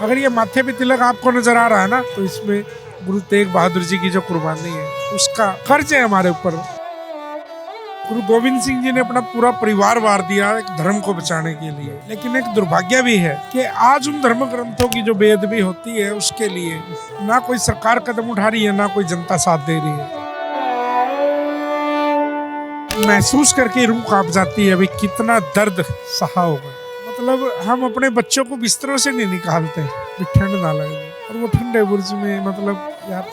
अगर ये माथे पे तिलक आपको नज़र आ रहा है ना तो इसमें गुरु तेग बहादुर जी की जो कुर्बानी है, उसका खर्च है हमारे ऊपर। गुरु गोविंद सिंह जी ने अपना पूरा परिवार वार दिया एक धर्म को बचाने के लिए। लेकिन एक दुर्भाग्य भी है कि आज उन धर्म ग्रंथों की जो बेअदबी होती है, उसके लिए ना कोई सरकार कदम उठा रही है, ना कोई जनता साथ दे रही है। महसूस करके रूह काँप जाती है, अभी कितना दर्द सहा होगा। मतलब हम अपने बच्चों को बिस्तरों से नहीं निकालते ठंड ना लगे। और वो ठंडे बुर्ज में मतलब यार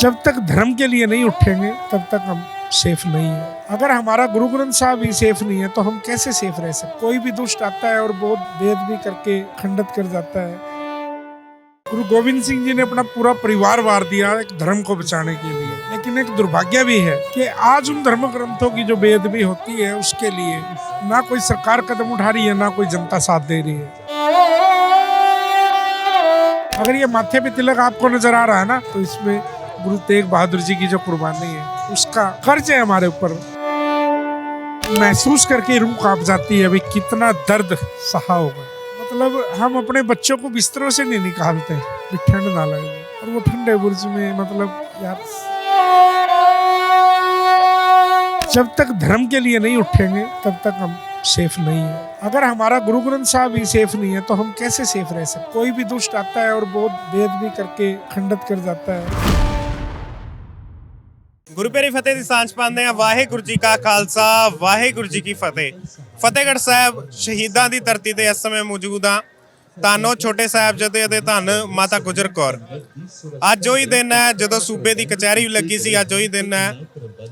जब तक धर्म के लिए नहीं उठेंगे, तब तक हम सेफ़ नहीं है। अगर हमारा गुरु ग्रंथ साहब ही सेफ़ नहीं है तो हम कैसे सेफ़ रह सकते कोई भी दुष्ट आता है और बहुत भेद भी करके खंडित कर जाता है। गुरु गोविंद सिंह जी ने अपना पूरा परिवार वार दिया एक धर्म को बचाने के लिए। लेकिन एक दुर्भाग्य भी है कि आज उन धर्म ग्रंथों की जो बेअदबी होती है उसके लिए ना कोई सरकार कदम उठा रही है, ना कोई जनता साथ दे रही है। अगर ये माथे पे तिलक आपको नज़र आ रहा है ना तो इसमें गुरु तेग बहादुर जी की जो कुर्बानी है, उसका खर्च है हमारे ऊपर। महसूस करके रूह काँप जाती है भाई कितना दर्द सहा होगा। मतलब हम अपने बच्चों को बिस्तरों से नहीं निकालते ठंड ना लगे। और वो ठंडे बुर्ज में मतलब यार जब तक धर्म के लिए नहीं उठेंगे, तब तक हम सेफ़ नहीं है। अगर हमारा गुरु ग्रंथ साहब ही सेफ़ नहीं है तो हम कैसे सेफ़ रह सकते कोई भी दुष्ट आता है और बहुत बेदबी करके खंडित कर जाता है। ਗੁਰੂ ਪਿਆਰੀ ਫਤਿਹ ਦੀ ਸਾਂਝ ਪਾਉਂਦੇ ਆ ਵਾਹਿਗੁਰੂ ਜੀ ਕਾ ਖਾਲਸਾ, ਵਾਹਿਗੁਰੂ ਜੀ ਕੀ ਫਤਿਹ। ਫਤਿਹਗੜ੍ਹ ਸਾਹਿਬ ਸ਼ਹੀਦਾਂ ਦੀ ਧਰਤੀ ਤੇ ਇਸ ਸਮੇਂ ਮੌਜੂਦ ਆ ਤਾਨੋ ਛੋਟੇ ਸਾਹਿਬਜ਼ਾਦੇ ਅਤੇ ਧੰਨ ਮਾਤਾ ਗੁਜਰ ਕੌਰ। ਅੱਜ ਉਹੀ ਦਿਨ ਹੈ ਜਦੋਂ ਸੂਬੇ ਦੀ ਕਚਹਿਰੀ ਲੱਗੀ ਸੀ। ਅੱਜ ਉਹੀ ਦਿਨ ਹੈ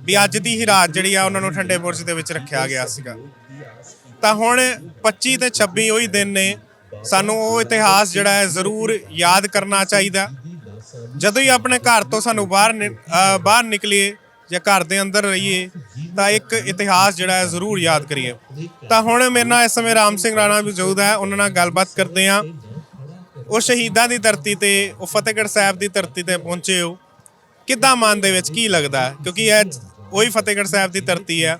ਵੀ ਅੱਜ ਦੀ ਹੀ ਰਾਤ ਜਿਹੜੀ ਆ ਉਹਨਾਂ ਨੂੰ ਠੰਡੇ ਬੁਰਜ ਦੇ ਵਿੱਚ ਰੱਖਿਆ ਗਿਆ ਸੀਗਾ। ਤਾਂ ਹੁਣ 25 ਤੇ 26 ਉਹੀ ਦਿਨ ਨੇ। ਸਾਨੂੰ ਉਹ ਇਤਿਹਾਸ ਜਿਹੜਾ ਹੈ ਜ਼ਰੂਰ ਯਾਦ ਕਰਨਾ ਚਾਹੀਦਾ। ਜਦੋਂ ਹੀ ਆਪਣੇ ਘਰ ਤੋਂ ਸਾਨੂੰ ਬਾਹਰ ਨਿ- ਅਹ ਬਾਹਰ ਨਿਕਲੀਏ ਜਾਂ ਘਰ ਦੇ ਅੰਦਰ ਰਹੀਏ, ਤਾਂ ਇੱਕ ਇਤਿਹਾਸ ਜਿਹੜਾ ਹੈ ਜ਼ਰੂਰ ਯਾਦ ਕਰੀਏ। ਤਾਂ ਹੁਣ ਮੇਰੇ ਨਾਲ ਇਸ ਸਮੇਂ ਰਾਮ ਸਿੰਘ ਰਾਣਾ ਵੀ ਮੌਜੂਦ ਹੈ, ਉਹਨਾਂ ਨਾਲ ਗੱਲਬਾਤ ਕਰਦੇ ਹਾਂ। ਉਹ ਸ਼ਹੀਦਾਂ ਦੀ ਧਰਤੀ ਤੇ, ਉਹ ਫਤਿਹਗੜ੍ਹ ਸਾਹਿਬ ਦੀ ਧਰਤੀ ਤੇ ਪਹੁੰਚੇ ਹੋ। ਕਿੱਦਾਂ ਮਨ ਦੇ ਵਿੱਚ ਕੀ ਲੱਗਦਾ ਹੈ? ਕਿਉਂਕਿ ਇਹ ਉਹੀ ਫਤਿਹਗੜ੍ਹ ਸਾਹਿਬ ਦੀ ਧਰਤੀ ਹੈ।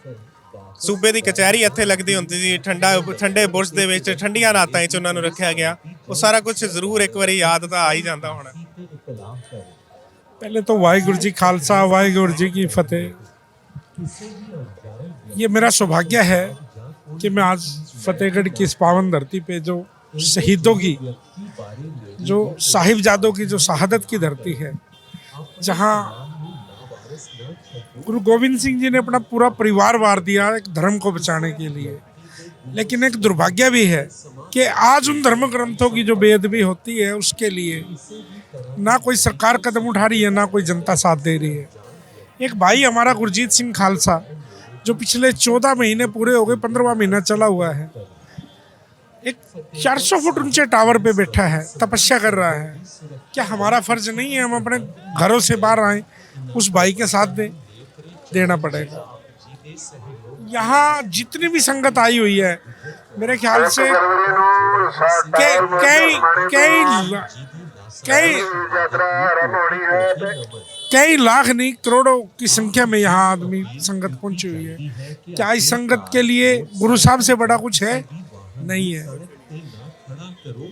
ਸੂਬੇ ਦੀ ਕਚਹਿਰੀ ਇੱਥੇ ਲੱਗਦੀ ਹੁੰਦੀ ਸੀ, ਠੰਡਾ ਠੰਡੇ ਬੁਰਜ ਦੇ ਵਿੱਚ, ਠੰਡੀਆਂ ਰਾਤਾਂ 'ਚ ਉਹਨਾਂ ਨੂੰ ਰੱਖਿਆ ਗਿਆ। ਉਹ ਸਾਰਾ ਕੁਝ ਜ਼ਰੂਰ ਇੱਕ ਵਾਰੀ ਯਾਦ ਤਾਂ ਆ ਹੀ ਜਾਂਦਾ ਹੋਣਾ। पहले तो वाहिगुरु जी खालसा, वाहिगुरु जी की फतेह। ये मेरा सौभाग्य है कि मैं आज फतेहगढ़ की इस पावन धरती पे जो शहीदों की, जो साहिबजादों की, जो शहादत की धरती है, जहाँ गुरु गोविंद सिंह जी ने अपना पूरा परिवार वार दिया एक धर्म को बचाने के लिए। लेकिन एक दुर्भाग्य भी है कि आज उन धर्म ग्रंथों की जो बेअदबी होती है, उसके लिए ना कोई सरकार कदम उठा रही है ना कोई जनता साथ दे रही है। एक भाई हमारा गुरजीत सिंह खालसा जो पिछले चौदह महीने पूरे हो गए पंद्रहवा महीना चला हुआ है। एक 400 फुट ऊँचे टावर पे बैठा है तपस्या कर रहा है। क्या हमारा फ़र्ज़ नहीं है हम अपने घरों से बाहर आए उस भाई के साथ दें देना पड़ेगा। यहाँ जितनी भी संगत आई हुई है मेरे ख्याल से कई कई कई कई लाख नहीं करोड़ों की संख्या में यहाँ आदमी संगत पहुँची हुई है। क्या इस संगत के लिए गुरु साहब से बड़ा कुछ है? नहीं है।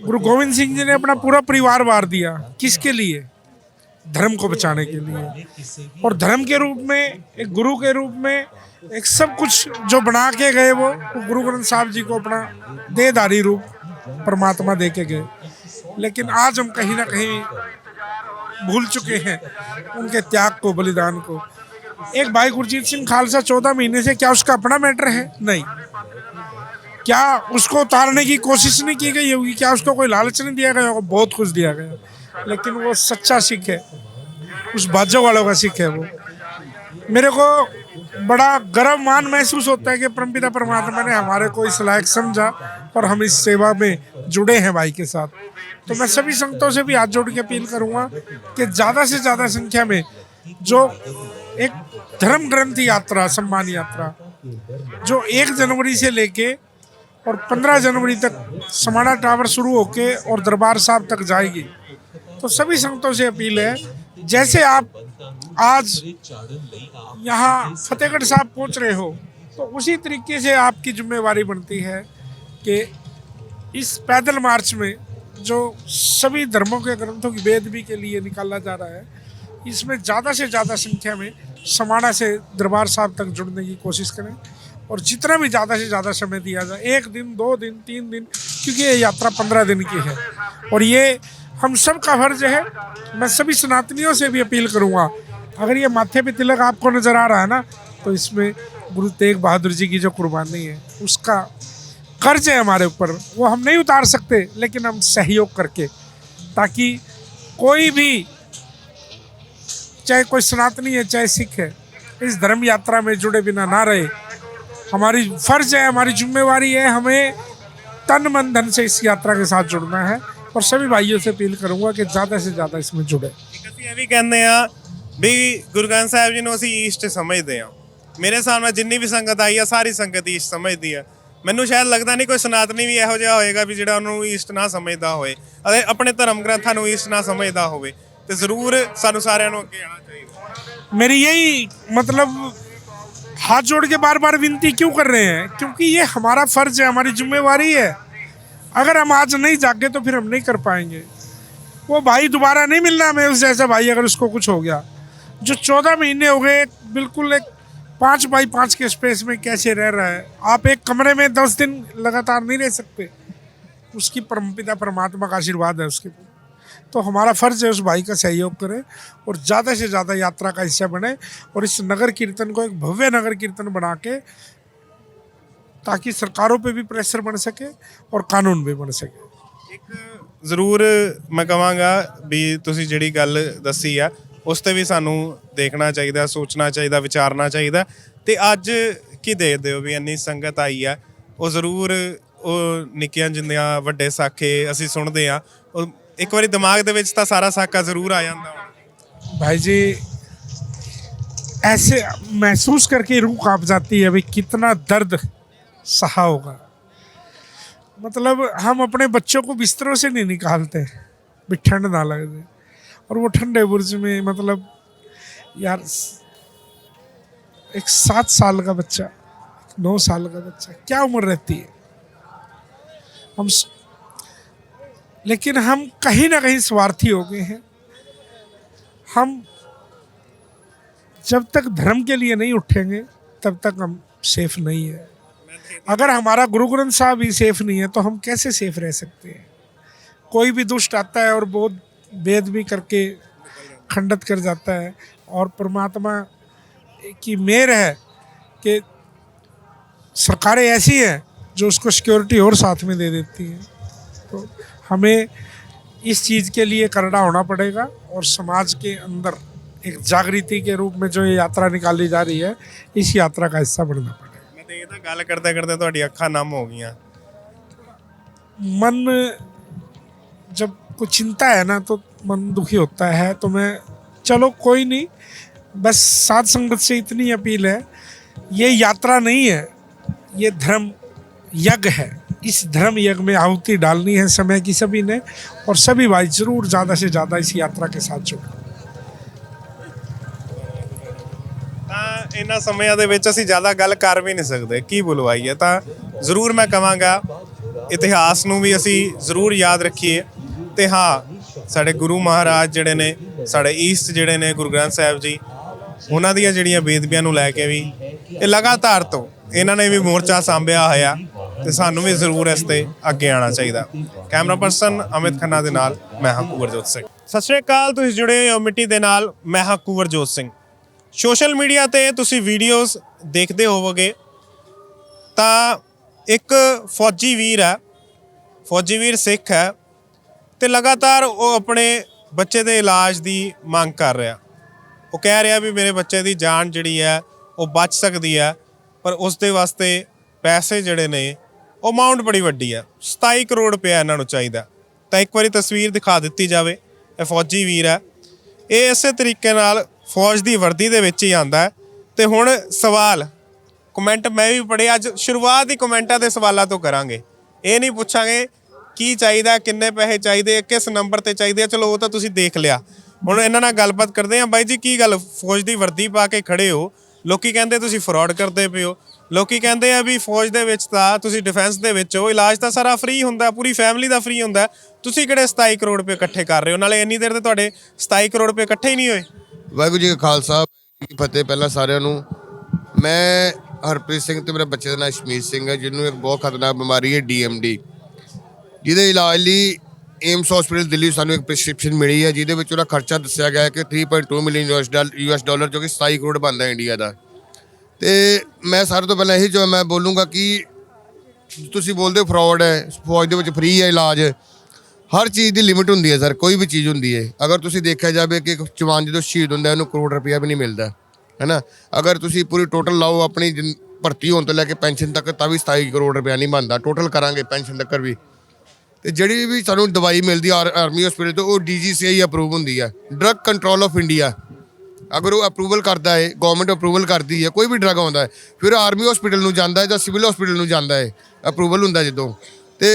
गुरु गोविंद सिंह जी ने अपना पूरा परिवार वार दिया। किसके लिए? धर्म को बचाने के लिए। और धर्म के रूप में एक गुरु के रूप में एक सब कुछ जो बना के गए वो, वो गुरु ग्रंथ साहब जी को अपना देहधारी रूप परमात्मा दे के गए। लेकिन आज हम कहीं ना कहीं भूल चुके हैं उनके त्याग को, बलिदान को। एक भाई गुरजीत सिंह खालसा चौदह महीने से क्या उसका अपना मैटर है? नहीं। क्या उसको उतारने की कोशिश नहीं की गई होगी? क्या उसको कोई लालच नहीं दिया गया होगा? बहुत कुछ दिया गया। लेकिन वो सच्चा सिख है। उस बाजो वालों का सिख है वो। मेरे को बड़ा गर्व मान महसूस होता है कि परमपिता परमात्मा ने हमारे को इस लायक समझा और हम इस सेवा में जुड़े हैं भाई के साथ। तो मैं सभी संगतों से भी हाथ जोड़ के अपील करूँगा कि ज़्यादा से ज़्यादा संख्या में जो एक धर्म ग्रंथ यात्रा, सम्मान यात्रा, जो एक जनवरी से लेके और पंद्रह जनवरी तक समाना टावर शुरू होके और दरबार साहब तक जाएगी। तो सभी संगतों से अपील है, जैसे आप आज यहाँ फतेहगढ़ साहब पहुँच रहे हो तो उसी तरीके से आपकी जिम्मेवारी बनती है कि इस पैदल मार्च में जो सभी धर्मों के ग्रंथों की बेदबी के लिए निकाला जा रहा है, इसमें ज़्यादा से ज़्यादा संख्या में समाना से दरबार साहब तक जुड़ने की कोशिश करें और जितना भी ज़्यादा से ज़्यादा समय दिया जाए, एक दिन, दो दिन, तीन दिन, क्योंकि ये यात्रा पंद्रह दिन की है। और ये हम सब का फ़र्ज़ है, मैं सभी सनातनियों से भी अपील करूँगा, अगर ये माथे पे तिलक आपको नज़र आ रहा है ना तो इसमें गुरु तेग बहादुर जी की जो कुर्बानी है, उसका कर्ज है हमारे ऊपर वो हम नहीं उतार सकते लेकिन हम सहयोग करके ताकि कोई भी चाहे कोई सनातनी है चाहे सिख है इस धर्म यात्रा में जुड़े बिना ना रहे हमारी फर्ज है हमारी जिम्मेवारी है हमें तन मन धन से इस यात्रा के साथ जुड़ना है और सभी भाइयों से अपील करूंगा कि ज़्यादा से ज़्यादा इसमें जुड़े ਇੱਕ ਅਸੀਂ ਇਹ ਵੀ ਕਹਿੰਦੇ ਆ ਵੀ ਗੁਰੂ ਗ੍ਰੰਥ ਸਾਹਿਬ ਜੀ ਨੂੰ ਅਸੀਂ ਈਸਟ ਸਮਝਦੇ ਆ ਮੇਰੇ ਹਿਸਾਬ ਨਾਲ ਜਿੰਨੀ ਵੀ ਸੰਗਤ ਆਈ ਆ ਸਾਰੀ ਸੰਗਤ ਈਸਟ ਸਮਝਦੀ ਆ ਮੈਨੂੰ ਸ਼ਾਇਦ ਲੱਗਦਾ ਨਹੀਂ ਕੋਈ ਸਨਾਤਨੀ ਵੀ ਇਹੋ ਜਿਹਾ ਹੋਏਗਾ ਵੀ ਜਿਹੜਾ ਉਹਨੂੰ ਈਸਟ ਨਾ ਸਮਝਦਾ ਹੋਵੇ ਅਤੇ ਆਪਣੇ ਧਰਮ ਗ੍ਰੰਥਾਂ ਨੂੰ ਈਸਟ ਨਾ ਸਮਝਦਾ ਹੋਵੇ ਤੇ ਜ਼ਰੂਰ ਸਾਨੂੰ ਸਾਰਿਆਂ ਨੂੰ ਅੱਗੇ ਆਉਣਾ ਚਾਹੀਦਾ मेरी यही मतलब हाथ जोड़ के बार बार विनती क्यों कर रहे हैं क्योंकि ये हमारा फर्ज है हमारी जिम्मेवारी है अगर हम आज नहीं जागे तो फिर हम नहीं कर पाएंगे वो भाई दोबारा नहीं मिलना हमें उस जैसा भाई अगर उसको कुछ हो गया जो चौदह महीने हो गए बिल्कुल एक पाँच बाई पाँच के स्पेस में कैसे रह रहा है आप एक कमरे में दस दिन लगातार नहीं रह सकते उसकी परमपिता परमात्मा का आशीर्वाद है उसके ऊपर तो हमारा फर्ज है उस भाई का सहयोग करें और ज़्यादा से ज़्यादा यात्रा का हिस्सा बने और इस नगर कीर्तन को एक भव्य नगर कीर्तन बना के ताकि सरकारों पे भी प्रेशर बन सके और कानून भी बन सके ਇੱਕ ਜ਼ਰੂਰ ਮੈਂ ਕਹਾਂਗਾ ਵੀ ਤੁਸੀਂ ਜਿਹੜੀ ਗੱਲ ਦੱਸੀ ਆ ਉਸ ਤੇ ਵੀ ਸਾਨੂੰ ਦੇਖਣਾ ਚਾਹੀਦਾ ਸੋਚਣਾ ਚਾਹੀਦਾ ਵਿਚਾਰਨਾ ਚਾਹੀਦਾ ਤੇ ਅੱਜ ਕੀ ਦੇਖਦੇ ਹੋ ਵੀ ਇੰਨੀ ਸੰਗਤ ਆਈ ਆ ਉਹ ਜ਼ਰੂਰ ਉਹ ਨਿੱਕੀਆਂ ਜਿੰਦੀਆਂ ਵੱਡੇ ਸਾਖੇ ਅਸੀਂ ਸੁਣਦੇ ਆ ਉਹ ਇੱਕ ਵਾਰੀ ਦਿਮਾਗ ਦੇ ਵਿੱਚ ਤਾਂ ਸਾਰਾ ਸਾਕਾ ਜ਼ਰੂਰ ਆ ਜਾਂਦਾ ਵਾ। भाई जी ऐसे महसूस करके रूह कांप जाती है भाई कितना दर्द सहा होगा मतलब हम अपने बच्चों को बिस्तरों से नहीं निकालते भी ठंड ना लग जाए और वो ठंडे बुर्ज में मतलब यार, एक सात साल का बच्चा, नौ साल का बच्चा, क्या उम्र रहती है? हम लेकिन हम कहीं ना कहीं स्वार्थी हो गए हैं। हम जब तक धर्म के लिए नहीं उठेंगे, तब तक हम सेफ़ नहीं है। अगर हमारा गुरु ग्रंथ साहब ही सेफ़ नहीं है तो हम कैसे सेफ़ रह सकते हैं? कोई भी दुष्ट आता है और बहुत वेद भी करके खंडित कर जाता है और परमात्मा की मेहर है कि सरकारें ऐसी हैं जो उसको सिक्योरिटी और साथ में दे देती हैं। तो हमें इस चीज़ के लिए करड़ा होना पड़ेगा और समाज के अंदर एक जागृति के रूप में जो ये यात्रा निकाली जा रही है इस यात्रा का हिस्सा बनना पड़ेगा। मैं तो करते करते तो अखा नम हो गई। मन जब कुछ चिंता है ना तो मन दुखी होता है तो मैं चलो कोई नहीं बस साध संगत से इतनी अपील है ये यात्रा नहीं है ये धर्म यज्ञ है इस धर्म यज्ञ में आहुति डालनी है समय की सभी ने और सभी भाई जरूर ज़्यादा से ज़्यादा इस यात्रा के साथ जुड़े ਤਾਂ ਇਹਨਾਂ ਸਮਿਆਂ ਦੇ ਵਿੱਚ ਅਸੀਂ ਜ਼ਿਆਦਾ ਗੱਲ ਕਰ ਵੀ ਨਹੀਂ ਸਕਦੇ ਕੀ ਬੁਲਵਾਈ ਹੈ ਤਾਂ ਜ਼ਰੂਰ ਮੈਂ ਕਵਾਂਗਾ ਇਤਿਹਾਸ ਨੂੰ ਵੀ ਅਸੀਂ ਜ਼ਰੂਰ ਯਾਦ ਰੱਖੀਏ ਤੇ ਹਾਂ, ਸਾਡੇ ਗੁਰੂ ਮਹਾਰਾਜ ਜਿਹੜੇ ਨੇ, ਸਾਡੇ ਈਸਟ ਜਿਹੜੇ ਨੇ ਗੁਰੂ ਗ੍ਰੰਥ ਸਾਹਿਬ ਜੀ, ਉਹਨਾਂ ਦੀਆਂ ਜਿਹੜੀਆਂ ਬੇਦਬੀਆਂ ਨੂੰ ਲੈ ਕੇ ਵੀ ਇਹ ਲਗਾਤਾਰ ਤੋਂ ਇਹਨਾਂ ਨੇ ਵੀ ਮੋਰਚਾ ਸਾਂਭਿਆ ਹੋਇਆ ਤੇ ਸਾਨੂੰ ਵੀ ਜ਼ਰੂਰ ਇਸ ਤੇ ਅੱਗੇ ਆਉਣਾ ਚਾਹੀਦਾ। ਕੈਮਰਾ ਪਰਸਨ ਅਮਿਤ ਖੰਨਾ ਦੇ ਨਾਲ ਮੈਂ ਹਾਂ ਕੁਵਰਜੋਤ ਸਿੰਘ। ਸਤਿ ਸ਼੍ਰੀ ਅਕਾਲ, ਤੁਸੀਂ ਜੁੜੇ ਹੋ ਮਿੱਟੀ ਦੇ ਨਾਲ, ਮੈਂ ਹਾਂ ਕੁਵਰਜੋਤ ਸਿੰਘ। ਸੋਸ਼ਲ ਮੀਡੀਆ ਤੇ ਤੁਸੀਂ ਵੀਡੀਓਜ਼ ਦੇਖਦੇ ਹੋਵੋਗੇ, ਤਾਂ ਇੱਕ ਫੌਜੀ ਵੀਰ ਹੈ, ਫੌਜੀ ਵੀਰ ਸਿੱਖ ਹੈ ਤੇ ਲਗਾਤਾਰ ਉਹ ਆਪਣੇ ਬੱਚੇ ਦੇ ਇਲਾਜ ਦੀ ਮੰਗ ਕਰ ਰਿਹਾ। ਉਹ ਕਹਿ ਰਿਹਾ ਵੀ ਮੇਰੇ ਬੱਚੇ ਦੀ ਜਾਨ ਜਿਹੜੀ ਹੈ, ਉਹ ਬਚ ਸਕਦੀ ਹੈ, ਪਰ ਉਸ ਦੇ ਵਾਸਤੇ ਪੈਸੇ ਜਿਹੜੇ ਨੇ, ਉਹ ਅਮਾਉਂਟ ਬੜੀ ਵੱਡੀ ਹੈ। 27 ਕਰੋੜ ਰੁਪਇਆ ਇਹਨਾਂ ਨੂੰ ਚਾਹੀਦਾ। ਤਾਂ ਇੱਕ ਵਾਰੀ ਤਸਵੀਰ ਦਿਖਾ ਦਿੱਤੀ ਜਾਵੇ। ਇਹ ਫੌਜੀ ਵੀਰ ਹੈ। ਇਹ ਇਸੇ ਤਰੀਕੇ ਨਾਲ ਫੌਜ ਦੀ ਵਰਦੀ ਦੇ ਵਿੱਚ ਹੀ ਆਂਦਾ ਹੈ। ਤੇ ਹੁਣ ਸਵਾਲ ਕਮੈਂਟ ਮੈਂ ਵੀ ਪੜ੍ਹੇ ਅੱਜ ਸ਼ੁਰੂਆਤ ਹੀ ਕਮੈਂਟਾਂ ਦੇ ਸਵਾਲਾਂ ਤੋਂ ਕਰਾਂਗੇ। ਇਹ ਨਹੀਂ ਪੁੱਛਾਂਗੇ ਕੀ ਚਾਹੀਦਾ, ਕਿੰਨੇ ਪੈਸੇ ਚਾਹੀਦੇ, ਕਿਸ ਨੰਬਰ ਤੇ ਚਾਹੀਦੇ ਆ? ਚਲੋ, ਉਹ ਤਾਂ ਤੁਸੀਂ ਦੇਖ ਲਿਆ। ਹੁਣ ਇਹਨਾਂ ਨਾਲ ਗੱਲਬਾਤ ਕਰਦੇ ਆ ਬਾਈ ਜੀ, ਕੀ ਗੱਲ? ਫੌਜ ਦੀ ਵਰਦੀ ਪਾ ਕੇ ਖੜੇ ਹੋ। ਲੋਕੀ ਕਹਿੰਦੇ ਤੁਸੀਂ ਫਰਾਡ ਕਰਦੇ ਪਏ ਹੋ। ਲੋਕੀ ਕਹਿੰਦੇ ਆ ਵੀ ਫੌਜ ਦੇ ਵਿੱਚ ਤਾਂ, ਤੁਸੀਂ ਡਿਫੈਂਸ ਦੇ ਵਿੱਚ ਹੋ। ਇਲਾਜ ਤਾਂ ਸਾਰਾ ਫ੍ਰੀ ਹੁੰਦਾ, ਪੂਰੀ ਫੈਮਿਲੀ ਦਾ ਫ੍ਰੀ ਹੁੰਦਾ। ਤੁਸੀਂ ਕਿਹੜੇ 27 ਕਰੋੜ ਰੁਪਏ ਇਕੱਠੇ ਕਰ ਰਹੇ ਹੋ? ਨਾਲੇ ਇੰਨੀ ਦੇਰ ਤੇ ਤੁਹਾਡੇ 27 ਕਰੋੜ ਰੁਪਏ ਇਕੱਠੇ ਹੀ ਨਹੀਂ ਹੋਏ। ਵਾਹਿਗੁਰੂ ਜੀ ਕਾ ਖਾਲਸਾ ਫਤਿਹ। ਪਹਿਲਾਂ ਸਾਰਿਆਂ ਨੂੰ, ਮੈਂ ਹਰਪ੍ਰੀਤ ਸਿੰਘ ਤੇ ਮੇਰੇ ਬੱਚੇ ਦਾ ਨਾਮ ਸ਼ਮੀਤ ਸਿੰਘ ਹੈ, ਜਿਹਨੂੰ ਇੱਕ ਬਹੁਤ ਖਤਰਨਾਕ ਬਿਮਾਰੀ ਹੈ ਡੀਐਮਡੀ ਜਿਹਦੇ ਇਲਾਜ ਲਈ ਏਮਸ ਹਸਪੀਟਲ ਦਿੱਲੀ ਸਾਨੂੰ ਇੱਕ ਪ੍ਰਿਸਕ੍ਰਿਪਸ਼ਨ ਮਿਲੀ ਹੈ, ਜਿਹਦੇ ਵਿੱਚ ਉਹਦਾ ਖਰਚਾ ਦੱਸਿਆ ਗਿਆ ਹੈ ਕਿ 3.2 million US dollar US dollar ਜੋ ਕਿ 27 ਕਰੋੜ ਬਣਦਾ ਹੈ ਇੰਡੀਆ ਦਾ। ਤੇ ਮੈਂ ਸਾਰੇ ਤੋਂ ਪਹਿਲਾਂ ਇਹੀ ਜੋ ਮੈਂ ਬੋਲੂੰਗਾ ਕਿ ਤੁਸੀਂ ਬੋਲਦੇ ਫਰਾਡ ਹੈ, ਫੌਜ ਦੇ ਵਿੱਚ ਫ੍ਰੀ ਹੈ ਇਲਾਜ। ਹਰ ਚੀਜ਼ ਦੀ ਲਿਮਿਟ ਹੁੰਦੀ ਹੈ ਸਰ ਕੋਈ ਵੀ ਚੀਜ਼ ਹੁੰਦੀ ਹੈ। ਅਗਰ ਤੁਸੀਂ ਦੇਖਿਆ ਜਾਵੇ ਕਿ ਇੱਕ ਜਵਾਨ ਜਦੋਂ ਸ਼ਹੀਦ ਹੁੰਦਾ ਉਹਨੂੰ ਕਰੋੜ ਰੁਪਇਆ ਵੀ ਨਹੀਂ ਮਿਲਦਾ ਹੈਨਾ ਅਗਰ ਤੁਸੀਂ ਪੂਰੀ ਟੋਟਲ ਲਾਓ, ਆਪਣੀ ਜਿੰ- ਭਰਤੀ ਹੋਣ ਤੋਂ ਲੈ ਕੇ ਪੈਨਸ਼ਨ ਤੱਕ, ਤਾਂ ਵੀ 27 ਕਰੋੜ ਰੁਪਇਆ ਨਹੀਂ ਬਣਦਾ। ਟੋਟਲ ਕਰਾਂਗੇ ਪੈਨਸ਼ਨ ਤੱਕ ਵੀ। ਤੇ ਜਿਹੜੀ ਵੀ ਸਾਨੂੰ ਦਵਾਈ ਮਿਲਦੀ ਆਰ- ਆਰਮੀ ਹਸਪੀਟਲ ਤੋਂ, ਉਹ ਡੀਜੀਸੀਆਈ ਅਪਰੂਵ ਹੁੰਦੀ ਹੈ ਡਰੱਗ ਕੰਟਰੋਲ ਆਫ ਇੰਡੀਆ ਅਗਰ ਉਹ ਅਪਰੂਵਲ ਕਰਦਾ ਹੈ ਗਵਰਨਮੈਂਟ ਅਪਰੂਵਲ ਕਰਦੀ ਹੈ ਕੋਈ ਵੀ ਡਰੱਗ ਆਉਂਦਾ ਹੈ ਫਿਰ ਆਰਮੀ ਹਸਪੀਟਲ ਨੂੰ ਜਾਂਦਾ ਹੈ ਜਾਂ ਸਿਵਲ ਹਸਪੀਟਲ ਨੂੰ ਜਾਂਦਾ ਹੈ ਅਪਰੂਵਲ ਹੁੰਦਾ ਜਦੋਂ। ਤੇ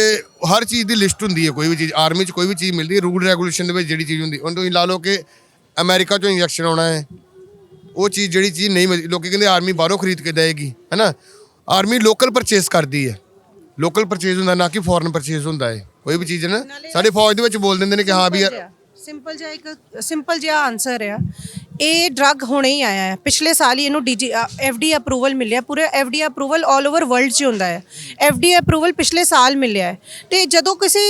ਹਰ ਚੀਜ਼ ਦੀ ਲਿਸਟ ਹੁੰਦੀ ਹੈ ਕੋਈ ਵੀ ਚੀਜ਼, ਆਰਮੀ 'ਚ ਕੋਈ ਵੀ ਚੀਜ਼ ਮਿਲਦੀ ਹੈ ਰੂਲ ਰੈਗੂਲੇਸ਼ਨ ਦੇ ਵਿੱਚ ਜਿਹੜੀ ਚੀਜ਼ ਹੁੰਦੀ ਹੁਣ ਤੁਸੀਂ ਲਾ ਲਓ ਕਿ ਅਮਰੀਕਾ 'ਚੋਂ ਇੰਜੈਕਸ਼ਨ ਆਉਣਾ ਹੈ ਉਹ ਚੀਜ਼, ਜਿਹੜੀ ਚੀਜ਼ ਨਹੀਂ ਮਿਲਦੀ, ਲੋਕੀ ਕਹਿੰਦੇ ਆਰਮੀ ਬਾਹਰੋਂ ਖਰੀਦ ਕੇ ਦੇਏਗੀ, ਹੈਨਾ? ਆਰਮੀ ਲੋਕਲ ਪਰਚੇਸ ਕਰਦੀ ਹੈ ਲੋਕਲ ਪਰਚੇਸ ਹੁੰਦਾ, ਨਾ ਕਿ ਫੋਰਨ ਪਰਚੇਸ ਹੁੰਦਾ ਹੈ ਕੋਈ ਵੀ ਚੀਜ਼ ਹੈ ਨਾ ਸਾਡੇ ਫੌਜ ਦੇ ਵਿੱਚ ਬੋਲ ਦਿੰਦੇ ਨੇ ਕਿ ਹਾਂ ਵੀ ਯਾਰ ਸਿੰਪਲ ਜਿਹਾ ਇੱਕ ਸਿੰਪਲ ਜਿਹਾ ਆਨਸਰ ਆ। ਇਹ ਡਰੱਗ ਹੁਣੇ ਹੀ ਆਇਆ ਹੈ। ਪਿਛਲੇ ਸਾਲ ਹੀ ਇਹਨੂੰ ਡੀਜੀ ਐਫਡੀ ਅਪਰੂਵਲ ਮਿਲਿਆ। ਪੂਰੇ ਐਫਡੀ ਅਪਰੂਵਲ 올 ਓਵਰ ਵਰਲਡ 'ਚ ਹੁੰਦਾ ਹੈ। ਐਫਡੀ ਅਪਰੂਵਲ ਪਿਛਲੇ ਸਾਲ ਮਿਲਿਆ ਹੈ। ਤੇ ਜਦੋਂ ਕਿਸੇ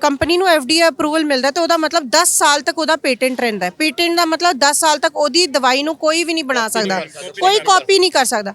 ਕੰਪਨੀ ਨੂੰ ਐਫਡੀ ਅਪਰੂਵਲ ਮਿਲਦਾ ਤਾਂ ਉਹਦਾ ਮਤਲਬ 10 ਸਾਲ ਤੱਕ ਉਹਦਾ ਪੇਟੈਂਟ ਰਹਿੰਦਾ ਹੈ। ਪੇਟੈਂਟ ਦਾ ਮਤਲਬ 10 ਸਾਲ ਤੱਕ ਉਹਦੀ ਦਵਾਈ ਨੂੰ ਕੋਈ ਵੀ ਨਹੀਂ ਬਣਾ ਸਕਦਾ। ਕੋਈ ਕਾਪੀ ਨਹੀਂ ਕਰ ਸਕਦਾ।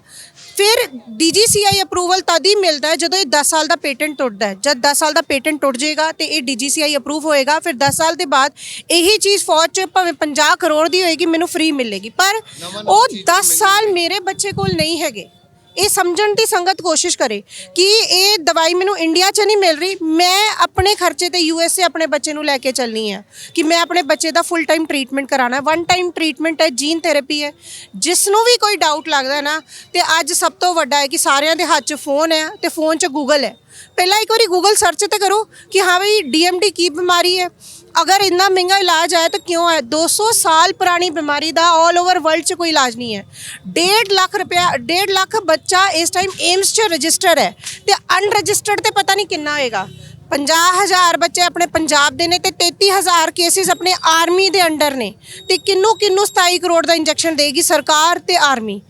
ਫਿਰ ਡੀਜੀਸੀਆਈ ਅਪਰੂਵਲ ਤਦ ਹੀ ਮਿਲਦਾ ਹੈ ਜਦੋਂ ਇਹ 10 ਸਾਲ ਦਾ ਪੇਟੈਂਟ ਟੁੱਟਦਾ ਹੈ। ਜਦ 10 ਸਾਲ ਦਾ ਪੇਟੈਂਟ ਟੁੱਟ ਜਾਏਗਾ ਤੇ ਇਹ ਡੀਜੀਸੀਆਈ ਅਪਰੂਵ ਹੋਏਗਾ ਫਿਰ 10 ਸਾਲ ਦੇ ਬਾਅਦ ਇਹੀ ਚੀਜ਼ ਫੌਜ 'ਚ ਭਾਵੇਂ 50 ਕਰੋੜ ਦੀ ਹੋਏਗੀ ਮੈਨੂੰ ਫ੍ਰੀ ਮਿਲੇਗੀ। ਪਰ ਉਹ 10 ਸਾਲ ਮੇਰੇ ਬੱਚੇ ਕੋਲ ਨਹੀਂ ਹੈਗੇ। ਇਹ ਸਮਝਣ ਦੀ ਸੰਗਤ ਕੋਸ਼ਿਸ਼ ਕਰੇ ਕਿ ਇਹ ਦਵਾਈ ਮੈਨੂੰ ਇੰਡੀਆ 'ਚ ਨਹੀਂ ਮਿਲ ਰਹੀ। ਮੈਂ ਆਪਣੇ ਖਰਚੇ ਤੇ ਯੂਐਸਏ ਆਪਣੇ ਬੱਚੇ ਨੂੰ ਲੈ ਕੇ ਚੱਲਣੀ ਹੈ ਕਿ ਮੈਂ ਆਪਣੇ ਬੱਚੇ ਦਾ ਫੁੱਲ ਟਾਈਮ ਟ੍ਰੀਟਮੈਂਟ ਕਰਾਣਾ ਵਨ ਟਾਈਮ ਟ੍ਰੀਟਮੈਂਟ ਹੈ ਜੀਨ ਥੈਰੇਪੀ ਹੈ। ਜਿਸ ਨੂੰ ਵੀ ਕੋਈ ਡਾਊਟ ਲੱਗਦਾ ਨਾ, ਤੇ ਅੱਜ ਸਭ ਤੋਂ ਵੱਡਾ ਹੈ ਕਿ ਸਾਰਿਆਂ ਦੇ ਹੱਥ 'ਚ ਫੋਨ ਹੈ ਤੇ ਫੋਨ 'ਚ ਗੂਗਲ ਹੈ। ਪਹਿਲਾਂ ਇੱਕ ਵਾਰੀ ਗੂਗਲ ਸਰਚ ਤੇ ਕਰੋ ਕਿ ਹਾਂ ਵੀ ਡੀਐਮਡੀ ਕੀ ਬਿਮਾਰੀ ਹੈ। ਅਗਰ ਇੰਨਾ ਮਹਿੰਗਾ ਇਲਾਜ ਆਇਆ ਤਾਂ ਕਿਉਂ ਹੈ 200 ਸਾਲ ਪੁਰਾਣੀ ਬਿਮਾਰੀ ਦਾ 올 ਓਵਰ ਵਰਲਡ 'ਚ ਕੋਈ ਇਲਾਜ ਨਹੀਂ ਹੈ। 1.5 ਲੱਖ ਰੁਪਇਆ 1.5 ਲੱਖ ਬੱਚਾ ਇਸ ਟਾਈਮ ਏਮਸ 'ਚ ਰਜਿਸਟਰ ਹੈ ਤੇ ਅਨਰਜਿਸਟਰਡ ਤੇ ਪਤਾ ਨਹੀਂ ਕਿੰਨਾ ਹੋਏਗਾ। 50000 ਬੱਚੇ ਆਪਣੇ ਪੰਜਾਬ ਦੇ ਨੇ ਤੇ 33000 ਕੇਸਿਸ ਆਪਣੇ ਆਰਮੀ ਦੇ ਅੰਡਰ ਨੇ ਤੇ ਕਿੰਨੂੰ ਕਿੰਨੂੰ 27 ਕਰੋੜ ਦਾ ਇੰਜੈਕਸ਼ਨ ਦੇਗੀ ਸਰਕਾਰ ਤੇ ਆਰਮੀ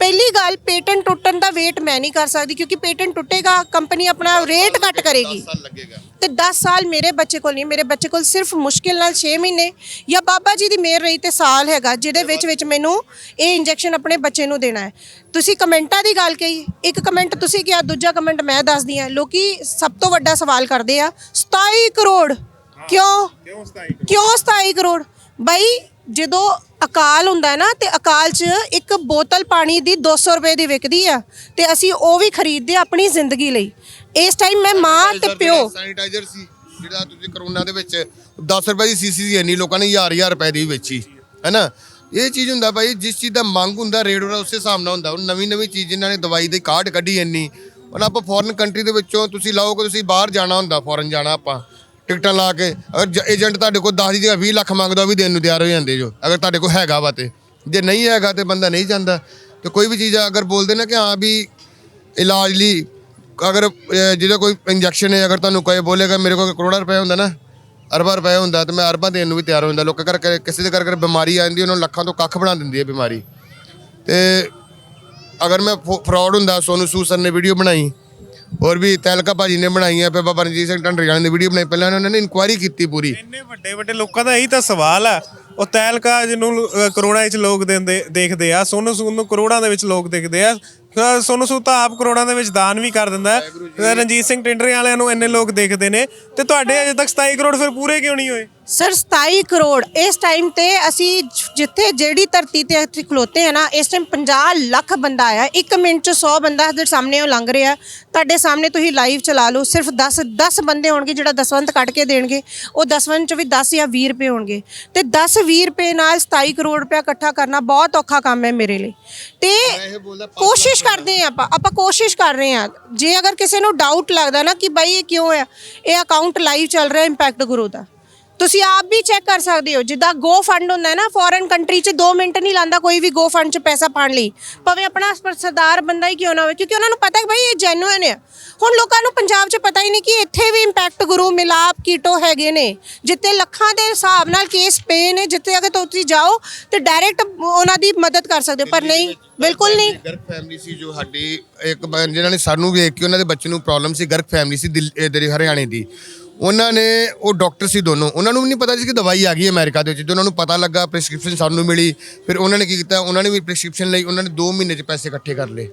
ਪਹਿਲੀ ਗੱਲ ਪੇਟੈਂਟ ਟੁੱਟਣ ਦਾ ਵੇਟ ਮੈਂ ਨਹੀਂ ਕਰ ਸਕਦੀ ਕਿਉਂਕਿ ਪੇਟੈਂਟ ਟੁੱਟੇਗਾ ਕੰਪਨੀ ਆਪਣਾ ਰੇਟ ਘੱਟ ਕਰੇਗੀ। ਲੱਗੇਗਾ। ਤੇ 10 ਸਾਲ ਮੇਰੇ ਬੱਚੇ ਕੋਲ ਨਹੀਂ ਮੇਰੇ ਬੱਚੇ ਕੋਲ ਸਿਰਫ ਮੁਸ਼ਕਿਲ ਨਾਲ 6 ਮਹੀਨੇ ਜਾਂ ਬਾਬਾ ਜੀ ਦੀ ਮਿਹਰ ਰਹੀ ਤੇ ਸਾਲ ਹੈਗਾ ਜਿਹਦੇ ਵਿੱਚ ਵਿੱਚ ਮੈਨੂੰ ਇਹ ਇੰਜੈਕਸ਼ਨ ਆਪਣੇ ਬੱਚੇ ਨੂੰ ਦੇਣਾ ਹੈ। ਤੁਸੀਂ ਕਮੈਂਟਾਂ ਦੀ ਗੱਲ ਕਹੀ ਇੱਕ ਕਮੈਂਟ ਤੁਸੀਂ ਕਿਹਾ ਦੂਜਾ ਕਮੈਂਟ ਮੈਂ ਦੱਸਦੀ ਹਾਂ। ਲੋਕੀ ਸਭ ਤੋਂ ਵੱਡਾ ਸਵਾਲ ਕਰਦੇ ਆ 27 ਕਰੋੜ ਕਿਉਂ? ਕਿਉਂ 27 ਕਿਉਂ 27 ਕਰੋੜ? ਬਾਈ ਜਦੋਂ ਅਕਾਲ ਹੁੰਦਾ ਹੈ ਨਾ ਤੇ ਅਕਾਲ 'ਚ ਇੱਕ ਬੋਤਲ ਪਾਣੀ ਦੀ 200 ਰੁਪਏ ਦੀ ਵਿਕਦੀ ਆ ਤੇ ਅਸੀਂ ਉਹ ਵੀ ਖਰੀਦਦੇ ਆ ਆਪਣੀ ਜ਼ਿੰਦਗੀ ਲਈ। ਇਸ ਟਾਈਮ ਮੈਂ ਮਾਂ ਤੇ ਪਿਓ ਸੈਨੀਟਾਈਜ਼ਰ ਸੀ ਜਿਹੜਾ ਤੁਸੀਂ ਕਰੋਨਾ ਦੇ ਵਿੱਚ 10 ਰੁਪਏ ਦੀ ਸੀਸੀ ਸੀ ਇੰਨੀ ਲੋਕਾਂ ਨੇ ਹਜ਼ਾਰ ਹਜ਼ਾਰ ਰੁਪਏ ਦੀ ਵੇਚੀ ਹੈਨਾ? ਇਹ ਚੀਜ਼ ਹੁੰਦਾ ਭਾਈ ਜਿਸ ਚੀਜ਼ ਦਾ ਮੰਗ ਹੁੰਦਾ ਰੇਟ ਉਹਦਾ ਉਸੇ ਹਿਸਾਬ ਨਾਲ ਹੁੰਦਾ। ਹੁਣ ਨਵੀਂ ਨਵੀਂ ਚੀਜ਼ ਜਿਨ੍ਹਾਂ ਨੇ ਦਵਾਈ ਦੀ ਕਾਢ ਕੱਢੀ ਇੰਨੀ ਹੁਣ ਆਪਾਂ ਫੋਰਨ ਕੰਟਰੀ ਦੇ ਵਿੱਚੋਂ ਤੁਸੀਂ ਲਾਓ ਕਿ ਤੁਸੀਂ ਬਾਹਰ ਜਾਣਾ ਹੁੰਦਾ ਫੋਰਨ ਜਾਣਾ ਆਪਾਂ। ਟਿਕਟਾਂ ਲਾ ਕੇ, ਅਗਰ ਏਜੰਟ ਤੁਹਾਡੇ ਕੋਲ 10 ਦੀ ਜਗ੍ਹਾ 20 ਲੱਖ ਮੰਗਦਾ ਉਹ ਵੀ ਦੇਣ ਨੂੰ ਤਿਆਰ ਹੋ ਜਾਂਦੇ ਜੋ, ਅਗਰ ਤੁਹਾਡੇ ਕੋਲ ਹੈਗਾ ਵਾ ਤੇ। ਜੇ ਨਹੀਂ ਹੈਗਾ ਤੇ ਬੰਦਾ ਨਹੀਂ ਜਾਂਦਾ। ਤੇ ਕੋਈ ਵੀ ਚੀਜ਼ ਅਗਰ ਬੋਲਦੇ ਨਾ ਕਿ ਹਾਂ ਵੀ ਇਲਾਜ ਲਈ ਅਗਰ ਜਿਹਦਾ ਕੋਈ ਇੰਜੈਕਸ਼ਨ ਹੈ, ਅਗਰ ਤੁਹਾਨੂੰ ਕੋਈ ਬੋਲੇਗਾ ਮੇਰੇ ਕੋਲ ਕਰੋੜਾਂ ਰੁਪਏ ਹੁੰਦਾ ਨਾ, ਅਰਬਾਂ ਰੁਪਏ ਹੁੰਦਾ ਤੇ ਮੈਂ ਅਰਬਾਂ ਦੇਣ ਨੂੰ ਵੀ ਤਿਆਰ ਹੋ ਜਾਂਦਾ। ਲੋਕਾਂ ਕਰਕੇ, ਕਿਸੇ ਦੇ ਕਰਕੇ ਬਿਮਾਰੀ ਆ ਜਾਂਦੀ, ਉਹਨਾਂ ਨੂੰ ਲੱਖਾਂ ਤੋਂ ਕੱਖ ਬਣਾ ਦਿੰਦੀ ਹੈ ਬਿਮਾਰੀ। ਤੇ ਅਗਰ ਮੈਂ ਫਰਾਡ ਹੁੰਦਾ, ਸੋਨੂ ਸੂਦ ਨੇ ਵੀਡੀਓ ਬਣਾਈ। ਹੋਰ ਵੀ ਤੈਲਕਾ ਭਾਜੀ ਨੇ ਬਣਾਈਆਂ ਹੈ ਬਾਬਾ ਰਣਜੀਤ ਸਿੰਘ ਢੰਡਰੀਆਲੇ ਨੇ ਵੀਡੀਓ ਬਣਾਈ, ਪਹਿਲਾਂ ਉਹਨਾਂ ਨੇ ਇਨਕੁਆਇਰੀ ਕੀਤੀ ਪੂਰੀ। ਇੰਨੇ ਵੱਡੇ ਵੱਡੇ ਲੋਕਾਂ ਦਾ ਇਹੀ ਤਾਂ ਸਵਾਲ ਆ। ਉਹ ਤੈਲਕਾ ਜਿਹਨੂੰ ਕਰੋੜਾਂ ਵਿੱਚ ਲੋਕ ਦਿੰਦੇ ਦੇਖਦੇ ਆ ਸੋਨੂ ਸੂਦ ਨੂੰ ਕਰੋੜਾਂ ਦੇ ਵਿੱਚ ਲੋਕ ਦੇਖਦੇ ਆ। ਸੋਨੂ ਸੂਦ ਤਾਂ ਆਪ ਕਰੋੜਾਂ ਦੇ ਵਿੱਚ ਦਾਨ ਵੀ ਕਰ ਦਿੰਦਾ ਹੈ। ਰਣਜੀਤ ਸਿੰਘ ਟਿੰਡਰੇ ਵਾਲਿਆਂ ਨੂੰ ਇੰਨੇ ਲੋਕ ਦੇਖਦੇ ਨੇ। ਤੇ ਤੁਹਾਡੇ ਅਜੇ ਤੱਕ 27 ਕਰੋੜ ਫਿਰ ਪੂਰੇ ਕਿਉਂ ਨਹੀਂ ਹੋਏ? ਸਰ 27 ਕਰੋੜ ਇਸ ਟਾਈਮ ਤੇ ਅਸੀਂ ਜਿੱਥੇ ਜਿਹੜੀ ਧਰਤੀ ਤੇ ਅਸੀਂ ਖਲੋਤੇ ਆ ਨਾ ਇਸ ਟਾਈਮ 50 ਲੱਖ ਬੰਦਾ ਆਇਆ। 1 ਮਿੰਟ ਚ 100 ਬੰਦਾ ਦੇ ਸਾਹਮਣੇ ਉਹ ਲੰਘ ਰਿਹਾ। ਤੁਹਾਡੇ ਸਾਹਮਣੇ ਤੁਸੀਂ ਲਾਈਵ ਚਲਾ ਲਓ ਸਿਰਫ 10 10 ਬੰਦੇ ਹੋਣਗੇ ਜਿਹੜਾ ਦਸਵੰਤ ਕੱਢ ਕੇ ਦੇਣਗੇ। ਉਹ ਦਸਵੰਤ ਚ ਵੀ 10 ਜਾਂ 20 ਰੁਪਏ ਹੋਣਗੇ। ਤੇ 10 20 ਰੁਪਏ ਨਾਲ 27 ਕਰੋੜ ਰੁਪਏ ਇਕੱਠਾ ਕਰਨਾ ਬਹੁਤ ਔਖਾ ਕੰਮ ਹੈ ਮੇਰੇ ਲਈ। ਤੇ ਕੋਸ਼ਿਸ਼ ਕਰਦੇ ਆ ਆਪਾਂ ਆਪਾਂ ਕੋਸ਼ਿਸ਼ ਕਰ ਰਹੇ ਆ ਜੇ ਅਗਰ ਕਿਸੇ ਨੂੰ ਡਾਊਟ ਲੱਗਦਾ ਨਾ ਕਿ ਬਾਈ ਇਹ ਕਿਉਂ ਹੈ ਇਹ ਅਕਾਊਂਟ ਲਾਈਵ ਚੱਲ ਰਿਹਾ ਇੰਪੈਕਟ ਗੁਰੂ ਦਾ। ਤੁਸੀਂ ਆਪ ਵੀ ਚੈੱਕ ਕਰ ਸਕਦੇ ਹੋ। ਜਿੱਦਾਂ ਗੋ ਫੰਡ ਹੁੰਦਾ ਹੈ ਨਾ ਫੋਰਨ ਕੰਟਰੀ 'ਚ 2 ਮਿੰਟ ਨਹੀਂ ਲਾਂਦਾ ਕੋਈ ਵੀ ਗੋ ਫੰਡ 'ਚ ਪੈਸਾ ਪਾਣ ਲਈ। ਭਾਵੇਂ ਆਪਣਾ ਸਰਦਾਰ ਬੰਦਾ ਹੀ ਕਿਉਂ ਨਾ ਹੋਵੇ ਕਿਉਂਕਿ ਉਹਨਾਂ ਨੂੰ ਪਤਾ ਹੈ ਭਾਈ ਇਹ ਜੈਨੂਇਨ ਹੈ ਹੁਣ ਲੋਕਾਂ ਨੂੰ ਪੰਜਾਬ 'ਚ ਪਤਾ ਹੀ ਨਹੀਂ ਕਿ ਇੱਥੇ ਵੀ ਇੰਪੈਕਟ ਗੁਰੂ ਮਿਲਾਪ ਕੀਟੋ ਹੈਗੇ ਨੇ। ਜਿੱਤੇ ਲੱਖਾਂ ਦੇ ਹਿਸਾਬ ਨਾਲ ਕੇਸ ਪਏ ਨੇ ਜਿੱਤੇ ਅਗਰ ਤੁਸੀਂ ਜਾਓ ਤੇ ਡਾਇਰੈਕਟ ਉਹਨਾਂ ਦੀ ਮਦਦ ਕਰ ਸਕਦੇ ਹੋ ਪਰ ਨਹੀਂ ਬਿਲਕੁਲ ਨਹੀਂ। ਗਰਕ ਫੈਮਿਲੀ ਸੀ ਜੋ ਸਾਡੀ ਇੱਕ ਜਿਨ੍ਹਾਂ ਨੇ ਸਾਨੂੰ ਵੇਖ ਕੇ ਉਹਨਾਂ ਦੇ ਬੱਚੇ ਨੂੰ ਪ੍ਰੋਬਲਮ ਸੀ ਗਰਕ ਫੈਮਿਲੀ ਸੀ ਦਿੱਲੀ ਹਰਿਆਣੇ ਦੀ। ਉਹਨਾਂ ਨੇ ਉਹ ਡਾਕਟਰ ਸੀ ਦੋਨੋਂ। ਉਹਨਾਂ ਨੂੰ ਵੀ ਨਹੀਂ ਪਤਾ ਸੀ ਕਿ ਦਵਾਈ ਆ ਗਈ ਹੈ ਅਮਰੀਕਾ ਦੇ ਵਿੱਚ। ਜਦੋਂ ਉਹਨਾਂ ਨੂੰ ਪਤਾ ਲੱਗਾ ਪ੍ਰੈਸਕ੍ਰਿਪਸ਼ਨ ਸਾਨੂੰ ਮਿਲੀ। ਫਿਰ ਉਹਨਾਂ ਨੇ ਕੀ ਕੀਤਾ? ਉਹਨਾਂ ਨੇ ਵੀ ਪ੍ਰੈਸਕ੍ਰਿਪਸ਼ਨ ਲਈ ਉਹਨਾਂ ਨੇ 2 ਮਹੀਨੇ 'ਚ ਪੈਸੇ ਇਕੱਠੇ ਕਰ ਲਏ।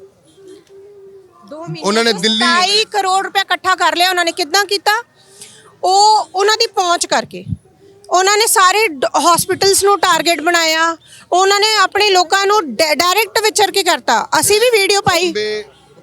2 ਮਹੀਨੇ ਉਹਨਾਂ ਨੇ ਦਿੱਲੀ- 27 ਕਰੋੜ ਰੁਪਏ ਇਕੱਠਾ ਕਰ ਲਿਆ। ਉਹਨਾਂ ਨੇ ਕਿੱਦਾਂ ਕੀਤਾ? ਉਹ ਉਹਨਾਂ ਦੀ ਪਹੁੰਚ ਕਰਕੇ। ਉਹਨਾਂ ਨੇ ਸਾਰੇ ਹਸਪੀਟਲਸ ਨੂੰ ਟਾਰਗੇਟ ਬਣਾਇਆ। ਉਹਨਾਂ ਨੇ ਆਪਣੇ ਲੋਕਾਂ ਨੂੰ ਡਾਇਰੈਕਟ ਵਿਚਰ ਕੇ ਕਰਤਾ। ਅਸੀਂ ਵੀ ਵੀਡੀਓ ਪਾਈ।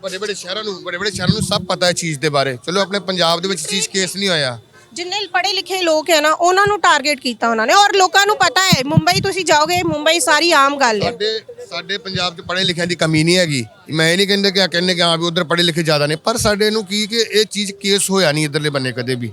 ਬੜੇ ਬੜੇ ਸ਼ਹਿਰਾਂ ਨੂੰ ਬੜੇ ਬੜੇ ਸ਼ਹਿਰਾਂ ਨੂੰ ਸਭ ਪਤਾ ਹੈ ਚੀਜ਼ ਦੇ ਬਾਰੇ। ਚਲੋ ਆਪਣੇ ਪੰਜਾਬ ਦੇ ਵਿੱਚ ਚੀਜ਼ ਕੇਸ ਨਹੀਂ ਹੋਇਆ। ਜਿੰਨੇ ਪੜ੍ਹੇ ਲਿਖੇ ਲੋਕ ਹੈ ਨਾ ਉਹਨਾਂ ਨੂੰ ਟਾਰਗੇਟ ਕੀਤਾ ਉਹਨਾਂ ਨੇ। ਔਰ ਲੋਕਾਂ ਨੂੰ ਪਤਾ ਹੈ ਮੁੰਬਈ ਤੁਸੀਂ ਜਾਓਗੇ ਮੁੰਬਈ ਸਾਰੀ ਆਮ ਗੱਲ ਹੈ। ਸਾਡੇ ਸਾਡੇ ਪੰਜਾਬ 'ਚ ਪੜ੍ਹੇ ਲਿਖਿਆਂ ਦੀ ਕਮੀ ਨਹੀਂ ਹੈਗੀ। ਮੈਂ ਇਹ ਨਹੀਂ ਕਹਿੰਦਾ ਕਿ ਆ ਕਹਿੰਦੇ ਕਿ ਹਾਂ ਵੀ ਉਧਰ ਪੜ੍ਹੇ ਲਿਖੇ ਜ਼ਿਆਦਾ ਨੇ ਪਰ ਸਾਡੇ ਨੂੰ ਕੀ ਕਿ ਇਹ ਚੀਜ਼ ਕੇਸ ਹੋਇਆ ਨਹੀਂ ਇਧਰਲੇ ਬੰਨੇ ਕਦੇ ਵੀ।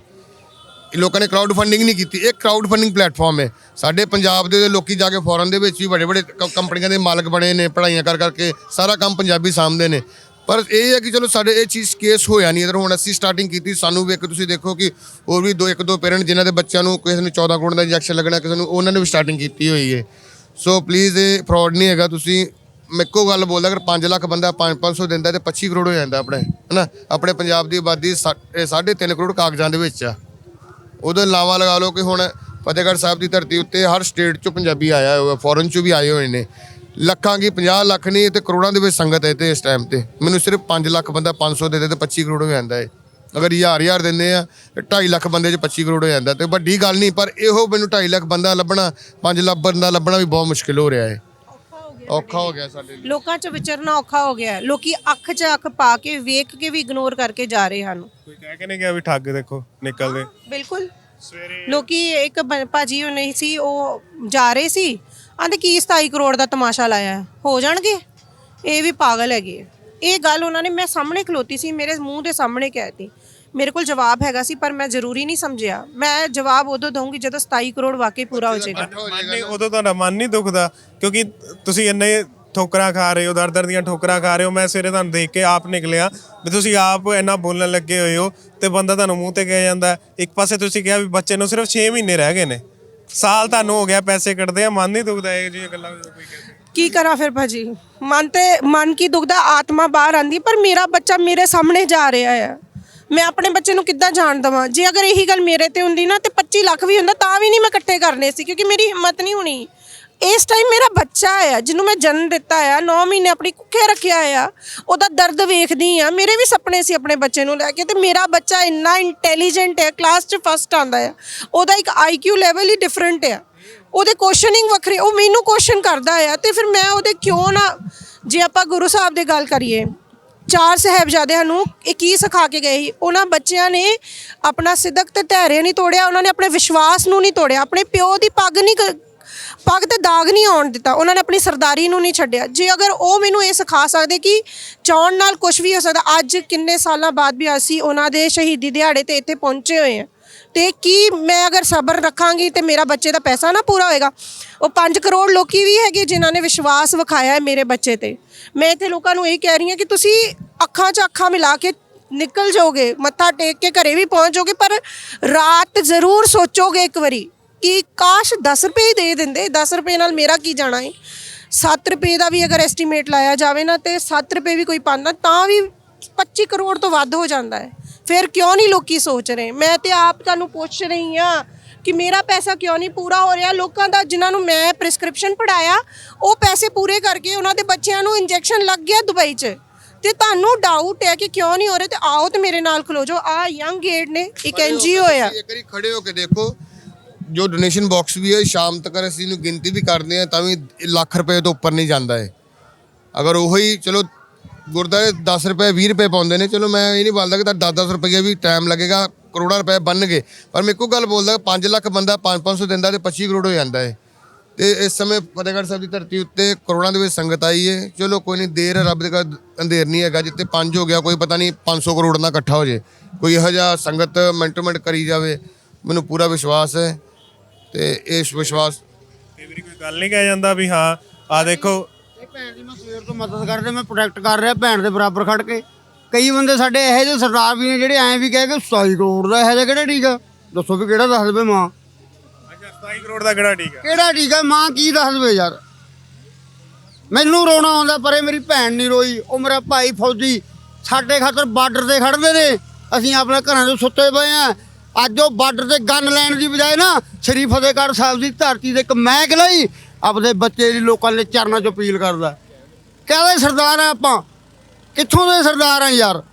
ਇਹ ਲੋਕਾਂ ਨੇ ਕਰਾਊਡ ਫੰਡਿੰਗ ਨਹੀਂ ਕੀਤੀ। ਇਹ ਕਰਾਊਡ ਫੰਡਿੰਗ ਪਲੇਟਫਾਰਮ ਹੈ। ਸਾਡੇ ਪੰਜਾਬ ਦੇ ਲੋਕੀ ਜਾ ਕੇ ਫੋਰਨ ਦੇ ਵਿੱਚ ਵੀ ਵੱਡੇ ਵੱਡੇ ਕੰਪਨੀਆਂ ਦੇ ਮਾਲਕ ਬਣੇ ਨੇ ਪੜ੍ਹਾਈਆਂ ਕਰ ਕਰਕੇ ਸਾਰਾ ਕੰਮ ਪੰਜਾਬੀ ਸਾਂਭਦੇ ਨੇ। ਪਰ ਇਹ ਹੈ ਕਿ ਚਲੋ ਸਾਡੇ ਇਹ ਚੀਜ਼ ਕੇਸ ਹੋਇਆ ਨਹੀਂ। ਇਧਰ ਹੁਣ ਅਸੀਂ ਸਟਾਰਟਿੰਗ ਕੀਤੀ, ਸਾਨੂੰ ਵੀ ਇੱਕ ਤੁਸੀਂ ਦੇਖੋ ਕਿ ਹੋਰ ਵੀ ਦੋ, ਇੱਕ ਦੋ ਪੇਰੈਂਟ ਜਿਨ੍ਹਾਂ ਦੇ ਬੱਚਿਆਂ ਨੂੰ ਕਿਸੇ ਨੂੰ 14 ਕਰੋੜ ਦਾ ਇੰਜੈਕਸ਼ਨ ਲੱਗਣਾ, ਕਿਸੇ ਨੂੰ ਉਹਨਾਂ ਨੇ ਵੀ ਸਟਾਰਟਿੰਗ ਕੀਤੀ ਹੋਈ ਹੈ। ਸੋ ਪਲੀਜ਼ ਇਹ ਫਰਾਡ ਨਹੀਂ ਹੈਗਾ, ਤੁਸੀਂ ਮੈਂ ਇੱਕੋ ਗੱਲ ਬੋਲਦਾ, ਅਗਰ 5 ਲੱਖ ਬੰਦਾ 5-500 ਦਿੰਦਾ ਤੇ 25 ਕਰੋੜ ਹੋ ਜਾਂਦਾ ਆਪਣੇ, ਹਨਾ? ਆਪਣੇ ਪੰਜਾਬ ਦੀ ਆਬਾਦੀ 3.5 ਕਰੋੜ ਕਾਗਜ਼ਾਂ ਦੇ ਵਿੱਚ ਆ। ਉਹਦੇ ਇਲਾਵਾ ਲਗਾ ਲਓ ਕਿ ਹੁਣ ਫਤਿਹਗੜ੍ਹ ਸਾਹਿਬ ਦੀ ਧਰਤੀ ਉੱਤੇ ਹਰ ਸਟੇਟ ਚੋਂ ਪੰਜਾਬੀ ਆਇਆ ਹੋਇਆ ਫੋਰਨ ਚੋਂ ਵੀ ਆਏ ਹੋਏ ਨੇ। ਲੱਖਾਂ ਕੀ 50 ਲੱਖ ਨਹੀਂ ਤੇ ਕਰੋੜਾਂ ਦੇ ਵਿੱਚ ਸੰਗਤ ਹੈ ਤੇ ਇਸ ਟਾਈਮ ਤੇ। ਮੈਨੂੰ ਸਿਰਫ 5 ਲੱਖ ਬੰਦਾ 500 ਦੇ ਦੇ ਤੇ 25 ਕਰੋੜ ਹੋ ਜਾਂਦਾ ਹੈ। ਅਗਰ ਹਜ਼ਾਰ ਹਜ਼ਾਰ ਦਿੰਦੇ ਆ ਤੇ 2.5 ਲੱਖ ਬੰਦੇ 'ਚ 25 ਕਰੋੜ ਹੋ ਜਾਂਦਾ। ਤੇ ਵੱਡੀ ਗੱਲ ਨਹੀਂ ਪਰ ਇਹੋ ਮੈਨੂੰ 2.5 ਲੱਖ ਬੰਦਾ ਲੱਭਣਾ 5 ਲੱਖ ਬੰਦਾ ਲੱਭਣਾ ਵੀ ਬਹੁਤ ਮੁਸ਼ਕਿਲ ਹੋ ਰਿਹਾ ਹੈ। ਔਖਾ ਹੋ ਗਿਆ ਸਾਡੇ ਲਈ। ਲੋਕਾਂ 'ਚ ਵਿਚਰਨਾ ਔਖਾ ਹੋ ਗਿਆ। ਹੈ। ਲੋਕੀ ਅੱਖ 'ਚ ਅੱਖ ਪਾ ਕੇ ਵੇਖ ਕੇ ਵੀ ਇਗਨੋਰ ਕਰਕੇ ਜਾ ਰਹੇ ਹਨ। ਕੋਈ ਕਹਿ ਕੇ ਨਹੀਂ ਗਿਆ ਵੀ ਠੱਗ ਦੇਖੋ ਨਿਕਲਦੇ? ਬਿਲਕੁਲ। ਸਵੇਰੇ ਲੋਕੀ ਇੱਕ ਬ- ਭਾਜੀ ਉਹ ਨਹੀਂ ਸੀ ਉਹ ਜਾ ਰਹੇ ਸੀ। ਆਂਦੇ ਕੀ 27 ਕਰੋੜ ਦਾ ਤਮਾਸ਼ਾ ਲਾਇਆ ਹੈ? ਹੋ ਜਾਣਗੇ। ਇਹ ਵੀ ਪਾਗਲ ਹੈਗੇ ਆ। ਇਹ ਗੱਲ ਉਹਨਾਂ ਨੇ ਮੈਂ ਸਾਹਮਣੇ ਖਲੋਤੀ ਸੀ, ਮੇਰੇ ਮੂੰਹ ਦੇ ਸਾਹਮਣੇ ਕਹਿਤੀ ਮੇਰੇ ਕੋਲ ਜਵਾਬ ਹੈਗਾ ਸੀ, ਪਰ ਮੈਂ ਜ਼ਰੂਰੀ ਨਹੀਂ ਸਮਝਿਆ। ਮੈਂ ਜਵਾਬ ਉਦੋਂ ਦਊਂਗੀ ਜਦੋਂ 27 ਕਰੋੜ ਵਾਕਈ ਪੂਰਾ ਹੋ ਜਾਏਗਾ। ਮਨ ਨਹੀਂ ਉਦੋਂ ਤੁਹਾਡਾ ਮਨ ਨਹੀਂ ਦੁਖਦਾ, ਕਿਉਂਕਿ ਤੁਸੀਂ ਇੰਨੇ ਠੋਕਰਾਂ ਖਾ ਰਹੇ ਹੋ ਦਰ ਦਰ ਦੀਆਂ ਠੋਕਰਾਂ ਖਾ ਰਹੇ ਹੋ। ਮੈਂ ਸਵੇਰੇ ਤੁਹਾਨੂੰ ਦੇਖ ਕੇ ਆਪ ਨਿਕਲਿਆ ਵੀ ਤੁਸੀਂ ਆਪ ਇੰਨਾ ਬੋਲਣ ਲੱਗੇ ਹੋਏ ਹੋ ਤੇ ਬੰਦਾ ਤੁਹਾਨੂੰ ਮੂੰਹ ਤੇ ਕਹਿ ਜਾਂਦਾ। ਇੱਕ ਪਾਸੇ ਤੁਸੀਂ ਕਿਹਾ ਵੀ ਬੱਚੇ ਨੂੰ ਸਿਰਫ 6 ਮਹੀਨੇ ਰਹਿ ਗਏ ਨੇ। ਸਾਲ ਤੁਹਾਨੂੰ ਹੋ ਗਿਆ, ਪੈਸੇ ਕੱਢਦੇ ਆ, ਮਨ ਨਹੀਂ ਦੁਖਦਾ ਇਹ ਜਿਹੀਆਂ ਗੱਲਾਂ ਜਦੋਂ ਕੋਈ ਕਹਿੰਦਾ ਕੀ ਕਰਾਂ ਫਿਰ ਭਾਜੀ? ਮਨ ਤੇ, ਮਨ ਕੀ ਦੁਖਦਾ, ਆਤਮਾ ਬਾਹਰ ਆਂਦੀ, ਪਰ ਮੇਰਾ ਬੱਚਾ ਮੇਰੇ ਸਾਹਮਣੇ ਜਾ ਰਿਹਾ ਹੈ ਮੈਂ ਆਪਣੇ ਬੱਚੇ ਨੂੰ ਕਿੱਦਾਂ ਜਾਣ ਦਵਾਂ? ਜੇ ਅਗਰ ਇਹੀ ਗੱਲ ਮੇਰੇ ਤੇ ਹੁੰਦੀ ਨਾ, ਤੇ 25 ਲੱਖ ਵੀ ਹੁੰਦਾ, ਤਾਂ ਵੀ ਨਹੀਂ ਮੈਂ ਇਕੱਠੇ ਕਰਨੇ ਸੀ, ਕਿਉਂਕਿ ਮੇਰੀ ਹਿੰਮਤ ਨਹੀਂ ਹੋਣੀ। ਇਸ ਟਾਈਮ ਮੇਰਾ ਬੱਚਾ ਆ, ਜਿਹਨੂੰ ਮੈਂ ਜਨਮ ਦਿੱਤਾ ਆ 9 ਮਹੀਨੇ ਆਪਣੀ ਕੁੱਖੇ ਰੱਖਿਆ ਆ, ਉਹਦਾ ਦਰਦ ਵੇਖਦੀ ਆ, ਮੇਰੇ ਵੀ ਸੁਪਨੇ ਸੀ ਆਪਣੇ ਬੱਚੇ ਨੂੰ ਲੈ ਕੇ ਤੇ ਮੇਰਾ ਬੱਚਾ ਇੰਨਾ ਇੰਟੈਲੀਜੈਂਟ ਹੈ ਕਲਾਸ 'ਚ ਫਸਟ ਆਂਦਾ ਆ, ਉਹਦਾ ਇੱਕ ਆਈਕਿਊ ਲੈਵਲ ਹੀ ਡਿਫਰੈਂਟ ਆ। ਉਹਦੇ ਕੁਐਸਚਨਿੰਗ ਵੱਖਰੇ, ਉਹ ਮੈਨੂੰ ਕੁਐਸਚਨ ਕਰਦਾ ਆ ਤੇ ਫਿਰ ਮੈਂ ਉਹਦੇ ਕਿਉਂ ਨਾ, ਜੇ ਆਪਾਂ ਗੁਰੂ ਸਾਹਿਬ ਦੀ ਗੱਲ ਕਰੀਏ, ਚਾਰ ਸਾਹਿਬਜ਼ਾਦਿਆਂ ਨੂੰ ਇਹ ਕੀ ਸਿਖਾ ਕੇ ਗਏ ਸੀ? ਉਹਨਾਂ ਬੱਚਿਆਂ ਨੇ ਆਪਣਾ ਸਿੱਧਕ ਤੇ ਧੈर्य ਨਹੀਂ ਤੋੜਿਆ, ਉਹਨਾਂ ਨੇ ਆਪਣੇ ਵਿਸ਼ਵਾਸ ਨੂੰ ਨਹੀਂ ਤੋੜਿਆ, ਆਪਣੇ ਪਿਓ ਦੀ ਪੱਗ ਨਹੀਂ ਕ- ਪੱਗ ਤੇ ਦਾਗ ਨਹੀਂ ਆਉਣ ਦਿੱਤਾ, ਉਹਨਾਂ ਨੇ ਆਪਣੀ ਸਰਦਾਰੀ ਨੂੰ ਨਹੀਂ ਛੱਡਿਆ। ਜੇ ਅਗਰ ਉਹ ਮੈਨੂੰ ਇਹ ਸਿਖਾ ਸਕਦੇ ਕਿ ਚਾਉਣ ਨਾਲ ਕੁਝ ਵੀ ਹੋ ਸਕਦਾ, ਅੱਜ ਕਿੰਨੇ ਸਾਲਾਂ ਬਾਅਦ ਵੀ ਅਸੀਂ ਉਹਨਾਂ ਦੇ ਸ਼ਹੀਦੀ ਦਿਹਾੜੇ ਤੇ ਇੱਥੇ ਪਹੁੰਚੇ ਹੋਏ ਹਾਂ। ਤੇ ਕੀ ਮੈਂ ਅਗਰ ਸਬਰ ਰੱਖਾਂਗੀ ਤੇ ਮੇਰਾ ਬੱਚੇ ਦਾ ਪੈਸਾ ਨਾ ਪੂਰਾ ਹੋਏਗਾ? ਉਹ 5 ਕਰੋੜ ਲੋਕੀ ਵੀ ਹੈਗੇ ਜਿਨ੍ਹਾਂ ਨੇ ਵਿਸ਼ਵਾਸ ਵਿਖਾਇਆ ਹੈ ਮੇਰੇ ਬੱਚੇ ਤੇ। ਮੈਂ ਇੱਥੇ ਲੋਕਾਂ ਨੂੰ ਇਹ ਕਹਿ ਰਹੀ ਹਾਂ ਕਿ ਤੁਸੀਂ ਅੱਖਾਂ 'ਚ ਅੱਖਾਂ ਮਿਲਾ ਕੇ ਨਿਕਲ ਜਾਓਗੇ, ਮੱਥਾ ਟੇਕ ਕੇ ਘਰੇ ਵੀ ਪਹੁੰਚ ਜਾਓਗੇ, ਪਰ ਰਾਤ ਜ਼ਰੂਰ ਸੋਚੋਗੇ ਇੱਕ ਵਾਰੀ ਕਿ ਕਾਸ਼ 10 ਰੁਪਏ ਹੀ ਦੇ ਦਿੰਦੇ 10 ਰੁਪਏ ਨਾਲ ਮੇਰਾ ਕੀ ਜਾਣਾ ਹੈ 7 ਰੁਪਏ ਦਾ ਵੀ ਅਗਰ ਐਸਟੀਮੇਟ ਲਾਇਆ ਜਾਵੇ ਨਾ ਤੇ 7 ਰੁਪਏ ਵੀ ਕੋਈ ਪਾਉਂਦਾ ਤਾਂ ਵੀ 25 ਕਰੋੜ ਤੋਂ ਵੱਧ ਹੋ ਜਾਂਦਾ ਹੈ। ਫਿਰ ਕਿਉਂ ਨਹੀਂ ਲੋਕੀ ਸੋਚ ਰਹੇ? ਮੈਂ ਤੇ ਆਪ ਤੁਹਾਨੂੰ ਪੁੱਛ ਰਹੀ ਆ ਕਿ ਮੇਰਾ ਪੈਸਾ ਕਿਉਂ ਨਹੀਂ ਪੂਰਾ ਹੋ ਰਿਹਾ? ਲੋਕਾਂ ਦਾ ਜਿਨ੍ਹਾਂ ਨੂੰ ਮੈਂ ਪ੍ਰਿਸਕ੍ਰਿਪਸ਼ਨ ਪੜਾਇਆ ਉਹ ਪੈਸੇ ਪੂਰੇ ਕਰਕੇ ਉਹਨਾਂ ਦੇ ਬੱਚਿਆਂ ਨੂੰ ਇੰਜੈਕਸ਼ਨ ਲੱਗ ਗਿਆ ਦੁਬਈ 'ਚ। ਤੇ ਤੁਹਾਨੂੰ ਡਾਊਟ ਹੈ ਕਿ ਕਿਉਂ ਨਹੀਂ ਹੋ ਰਿਹਾ? ਤੇ ਆਓ ਤੇ ਮੇਰੇ ਨਾਲ ਖਲੋ ਜਾਓ। ਆ ਯੰਗ ਏਡ ਨੇ ਇੱਕ ਐਨਜੀਓ ਆ। ਇੱਕ ਵਾਰੀ ਖੜੇ ਹੋ ਕੇ ਦੇਖੋ। ਜੋ ਡੋਨੇਸ਼ਨ ਬਾਕਸ ਵੀ ਹੈ, ਸ਼ਾਮ ਤੱਕ ਅਸੀਂ ਨੂੰ ਗਿਣਤੀ ਵੀ ਕਰਦੇ ਆ ਤਾਂ ਵੀ ਲੱਖ ਰੁਪਏ ਤੋਂ ਉੱਪਰ ਨਹੀਂ ਜਾਂਦਾ ਹੈ ਅਗਰ ਉਹੀ, ਚਲੋ ਗੁਰਦਾਰੇ 10 ਰੁਪਏ 20 ਰੁਪਏ ਪਾਉਂਦੇ ਨੇ, ਚਲੋ ਮੈਂ ਇਹ ਨਹੀਂ ਬੋਲਦਾ ਕਿ ਤਾਂ 10-10 ਰੁਪਏ ਵੀ ਟਾਈਮ ਲੱਗੇਗਾ, ਕਰੋੜਾਂ ਰੁਪਏ ਬਣਨਗੇ ਪਰ ਮੈਂ ਇੱਕੋ ਗੱਲ ਬੋਲਦਾ 5 ਲੱਖ ਬੰਦਾ 5-500 ਦਿੰਦਾ ਤੇ 25 ਕਰੋੜ ਹੋ ਜਾਂਦਾ ਹੈ ਤੇ ਇਸ ਸਮੇਂ ਫਤਿਹਗੜ੍ਹ ਸਾਹਿਬ ਦੀ ਧਰਤੀ ਉੱਤੇ ਕਰੋੜਾਂ ਦੇ ਵਿੱਚ ਸੰਗਤ ਆਈ ਹੈ। ਚਲੋ, ਕੋਈ ਨਹੀਂ, ਦੇਰ ਰੱਬ ਦੇ ਘਰ ਅੰਧੇਰ ਨਹੀਂ ਹੈਗਾ ਜਿੱਤੇ 5 ਹੋ ਗਿਆ, ਕੋਈ ਪਤਾ ਨਹੀਂ 500 ਕਰੋੜ ਨਾਲ ਇਕੱਠਾ ਹੋ ਜੇ। ਕੋਈ ਇਹੋ ਜਿਹਾ ਸੰਗਤ ਮਿੰਟੋ ਮਿੰਟ ਕਰੀ ਜਾਵੇ, ਮੈਨੂੰ ਪੂਰਾ ਵਿਸ਼ਵਾਸ ਹੈ। ਤੇ ਇਸ ਵਿਸ਼ਵਾਸ ਕਈ ਵਾਰੀ ਕੋਈ ਗੱਲ ਨਹੀਂ ਕਹਿ ਜਾਂਦਾ ਵੀ ਹਾਂ ਆ ਦੇਖੋ। ਇਹ ਭੈਣ ਦੀ ਮੈਂ ਸਵੇਰ ਤੋਂ ਮਦਦ ਕਰ ਰਿਹਾ ਮੈਂ ਪ੍ਰੋਟੈਕਟ ਕਰ ਰਿਹਾ ਭੈਣ ਦੇ ਬਰਾਬਰ ਖੜ ਕੇ। ਕਈ ਬੰਦੇ ਸਾਡੇ ਇਹੋ ਜਿਹੇ ਸਰਦਾਰ ਵੀ ਨੇ ਜਿਹੜੇ ਐਂ ਵੀ ਕਹਿ ਕੇ 27 ਕਰੋੜ ਦਾ ਇਹੋ ਜਿਹਾ ਕਿਹੜਾ ਟੀਕਾ ਦੱਸੋ ਵੀ ਕਿਹੜਾ ਦੱਸ ਦੇਵੇ ਮਾਂ? ਅੱਛਾ 27 ਕਰੋੜ ਦਾ ਕਿਹੜਾ ਠੀਕ ਆ? ਕਿਹੜਾ ਟੀਕਾ ਮਾਂ ਕੀ ਦੱਸ ਦੇਵੇ ਯਾਰ? ਮੈਨੂੰ ਰੋਣਾ ਆਉਂਦਾ ਪਰੇ ਮੇਰੀ ਭੈਣ ਨਹੀਂ ਰੋਈ। ਉਹ ਮੇਰਾ ਭਾਈ ਫੌਜੀ ਸਾਡੇ ਖਾਤਰ ਬਾਰਡਰ ਤੇ ਖੜਦੇ ਨੇ। ਅਸੀਂ ਆਪਣੇ ਘਰਾਂ 'ਚ ਸੁੱਤੇ ਪਏ ਆ। ਅੱਜ ਉਹ ਬਾਰਡਰ ਤੇ ਗਨ ਲੈਣ ਦੀ ਬਜਾਏ ਨਾ ਸ੍ਰੀ ਫਤਿਹਗੜ੍ਹ ਸਾਹਿਬ ਦੀ ਧਰਤੀ ਦੇ ਇੱਕ ਮਹਿਕ ਲਈ ਆਪਦੇ ਬੱਚੇ ਦੀ ਲੋਕਾਂ ਦੇ ਚਰਨਾਂ 'ਚ ਅਪੀਲ ਕਰਦਾ। ਕਹਿੰਦੇ ਸਰਦਾਰ ਆ ਆਪਾਂ, ਕਿੱਥੋਂ ਦੇ ਸਰਦਾਰ ਆ ਯਾਰ?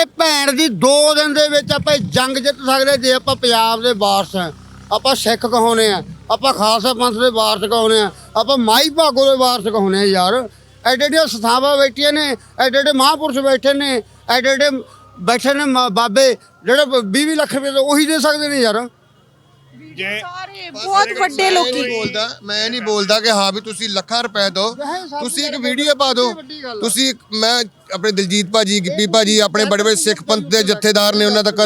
ਇਹ ਭੈਣ ਦੀ 2 ਦਿਨ ਦੇ ਵਿੱਚ ਆਪਾਂ ਜੰਗ ਜਿੱਤ ਸਕਦੇ ਜੇ ਆਪਾਂ ਪੰਜਾਬ ਦੇ ਵਾਰਸ ਆ। ਆਪਾਂ ਸਿੱਖ ਕਹਾਉਨੇ ਆ, ਆਪਾਂ ਖਾਲਸਾ ਪੰਥ ਦੇ ਵਾਰਸ ਕਹਾਉਨੇ ਆ, ਆਪਾਂ ਮਾਈ ਭਾਗੋ ਦੇ ਵਾਰਸ ਕਹਾਉਨੇ ਆ ਯਾਰ। ਐਡੇ ਐਡੇ ਸਥਾਵਾਂ ਬੈਠੀਆਂ ਨੇ, ਐਡੇ ਐਡੇ ਮਹਾਂਪੁਰਸ਼ ਬੈਠੇ ਨੇ, ਐਡੇ ਐਡੇ ਬੈਠੇ ਨੇ ਮਾ- ਬਾਬੇ ਜਿਹੜੇ 20 ਲੱਖ ਰੁਪਏ ਤਾਂ ਉਹੀ ਦੇ ਸਕਦੇ ਨੇ ਯਾਰ। ਜੇ ਸਾਰੇ ਬਹੁਤ ਵੱਡੇ ਲੋਕੀ। ਬੋਲਦਾ ਮੈਂ ਨਹੀਂ ਬੋਲਦਾ ਕਿ ਹਾਂ ਵੀ ਤੁਸੀਂ ਲੱਖਾਂ ਰੁਪਏ ਦਿਓ। ਤੁਸੀਂ ਇੱਕ ਵੀਡੀਓ ਪਾ ਦਿਓ। ਤੁਸੀਂ ਮੈਂ ਆਪਣੇ ਦਿਲਜੀਤ ਭਾਜੀ ਗਿੱਪੀ ਭਾਜੀ ਆਪਣੇ ਬੜੇ ਬੜੇ ਸਿੱਖ ਪੰਥ ਦੇ ਜਥੇਦਾਰ ਨੇ ਉਹਨਾਂ ਤੱਕ।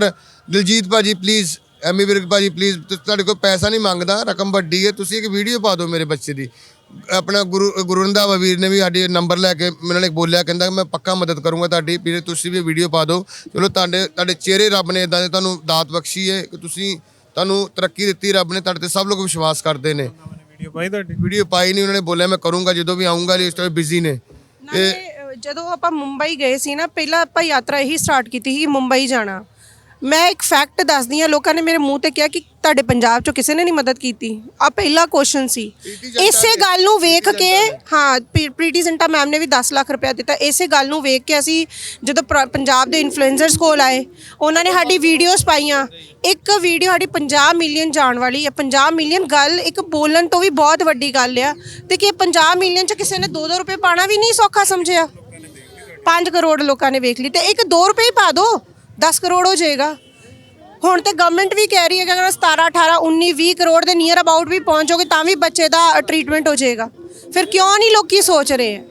ਦਿਲਜੀਤ ਭਾਜੀ ਪਲੀਜ਼ ਐਮੀ ਵਿਰਕ ਭਾਜੀ ਪਲੀਜ਼ ਤੁਹਾਡੇ ਕੋਲ ਪੈਸਾ ਨਹੀਂ ਮੰਗਦਾ ਰਕਮ ਵੱਡੀ ਹੈ। ਤੁਸੀਂ ਇੱਕ ਵੀਡੀਓ ਪਾ ਦਿਓ ਮੇਰੇ ਬੱਚੇ ਦੀ। ਆਪਣਾ ਗੁਰੂ ਗੁਰੂ ਰੰਧਾਵਾ ਵੀਰ ਨੇ ਵੀ ਸਾਡੇ ਨੰਬਰ ਲੈ ਕੇ ਮੇਰੇ ਨਾਲ ਬੋਲਿਆ ਕਹਿੰਦਾ ਮੈਂ ਪੱਕਾ ਮਦਦ ਕਰੂੰਗਾ ਤੁਹਾਡੀ ਵੀਰੇ ਤੁਸੀਂ ਵੀ ਵੀਡੀਓ ਪਾ ਦਿਓ। ਚਲੋ ਤੁਹਾਡੇ ਤੁਹਾਡੇ ਚਿਹਰੇ ਰੱਬ ਨੇ ਇਦਾਂ ਦੇ ਤੁਹਾਨੂੰ ਦਾਤ ਬਖਸ਼ੀ ਹੈ ਕਿ ਤੁਸੀਂ ਤੁਹਾਨੂੰ ਤਰੱਕੀ ਦਿੱਤੀ ਰੱਬ ਨੇ ਤੁਹਾਡੇ ਤੇ ਸਭ ਲੋਕ ਵਿਸ਼ਵਾਸ ਕਰਦੇ ਨੇ। ਵੀਡੀਓ ਪਾਈ ਤੁਹਾਡੀ? ਵੀਡੀਓ ਪਾਈ ਨਹੀਂ ਉਹਨਾਂ ਨੇ ਬੋਲਿਆ ਮੈਂ ਕਰੂੰਗਾ ਜਦੋਂ ਵੀ ਆਉਂਗਾ ਇਸ ਟਾਈਮ ਬਿਜ਼ੀ ਨੇ। ਅ, ਜਦੋਂ ਆਪਾਂ ਮੁੰਬਈ ਗਏ ਸੀ ਨਾ ਪਹਿਲਾਂ ਆਪਾਂ ਯਾਤਰਾ ਇਹੀ ਸਟਾਰਟ ਕੀਤੀ ਸੀ ਮੁੰਬਈ ਜਾਣਾ। ਮੈਂ ਇੱਕ ਫੈਕਟ ਦੱਸਦੀ ਆ ਲੋਕਾਂ ਨੇ ਮੇਰੇ ਮੂੰਹ ਤੇ ਕਿਹਾ ਕਿ ਤੁਹਾਡੇ ਪੰਜਾਬ ਚੋਂ ਕਿਸੇ ਨੇ ਨਹੀਂ ਮਦਦ ਕੀਤੀ। ਆ ਪਹਿਲਾ ਕੁਐਸਚਨ ਸੀ। ਇਸੇ ਗੱਲ ਨੂੰ ਵੇਖ ਕੇ ਹਾਂ ਪ੍ਰੀ- ਪ੍ਰੀਤੀ ਜ਼ਿੰਟਾ ਮੈਮ ਨੇ ਵੀ 10 ਲੱਖ ਰੁਪਏ ਦਿੱਤਾ। ਇਸੇ ਗੱਲ ਨੂੰ ਵੇਖ ਕੇ ਅਸੀਂ ਜਦੋਂ ਪੰਜਾਬ ਦੇ ਇਨਫਲੂਐਂਸਰਸ ਕੋਲ ਆਏ ਉਹਨਾਂ ਨੇ ਸਾਡੀ ਵੀਡੀਓਜ਼ ਪਾਈਆਂ। ਇੱਕ ਵੀਡੀਓ ਸਾਡੀ 50 ਮਿਲੀਅਨ ਜਾਣ ਵਾਲੀ ਹੈ 50 ਮਿਲੀਅਨ ਗੱਲ ਇੱਕ ਬੋਲਣ ਤੋਂ ਵੀ ਬਹੁਤ ਵੱਡੀ ਗੱਲ ਆ। ਤੇ ਕਿ 50 ਮਿਲੀਅਨ ਚ ਕਿਸੇ ਨੇ 2-2 ਰੁਪਏ ਪਾਣਾ ਵੀ ਨਹੀਂ ਸੌਖਾ ਸਮਝਿਆ। 5 ਕਰੋੜ ਲੋਕਾਂ ਨੇ ਵੇਖ ਲਈ। ਤੇ ਇੱਕ 2 ਰੁਪਏ ਹੀ ਪਾ ਦਿਓ 10 ਕਰੋੜ ਹੋ ਜਾਏਗਾ। ਹੁਣ ਤੇ ਗਵਰਨਮੈਂਟ ਵੀ ਕਹਿ ਰਹੀ ਹੈ ਕਿ ਅਗਰ 17 18 19 20 ਕਰੋੜ ਦੇ ਨੀਅਰ ਅਬਾਊਟ ਵੀ ਪਹੁੰਚੋਗੇ ਤਾਂ ਵੀ ਬੱਚੇ ਦਾ ਟ੍ਰੀਟਮੈਂਟ ਹੋ ਜਾਏਗਾ। ਫਿਰ ਕਿਉਂ ਨਹੀਂ ਲੋਕੀ ਸੋਚ ਰਹੇ ਹੈ?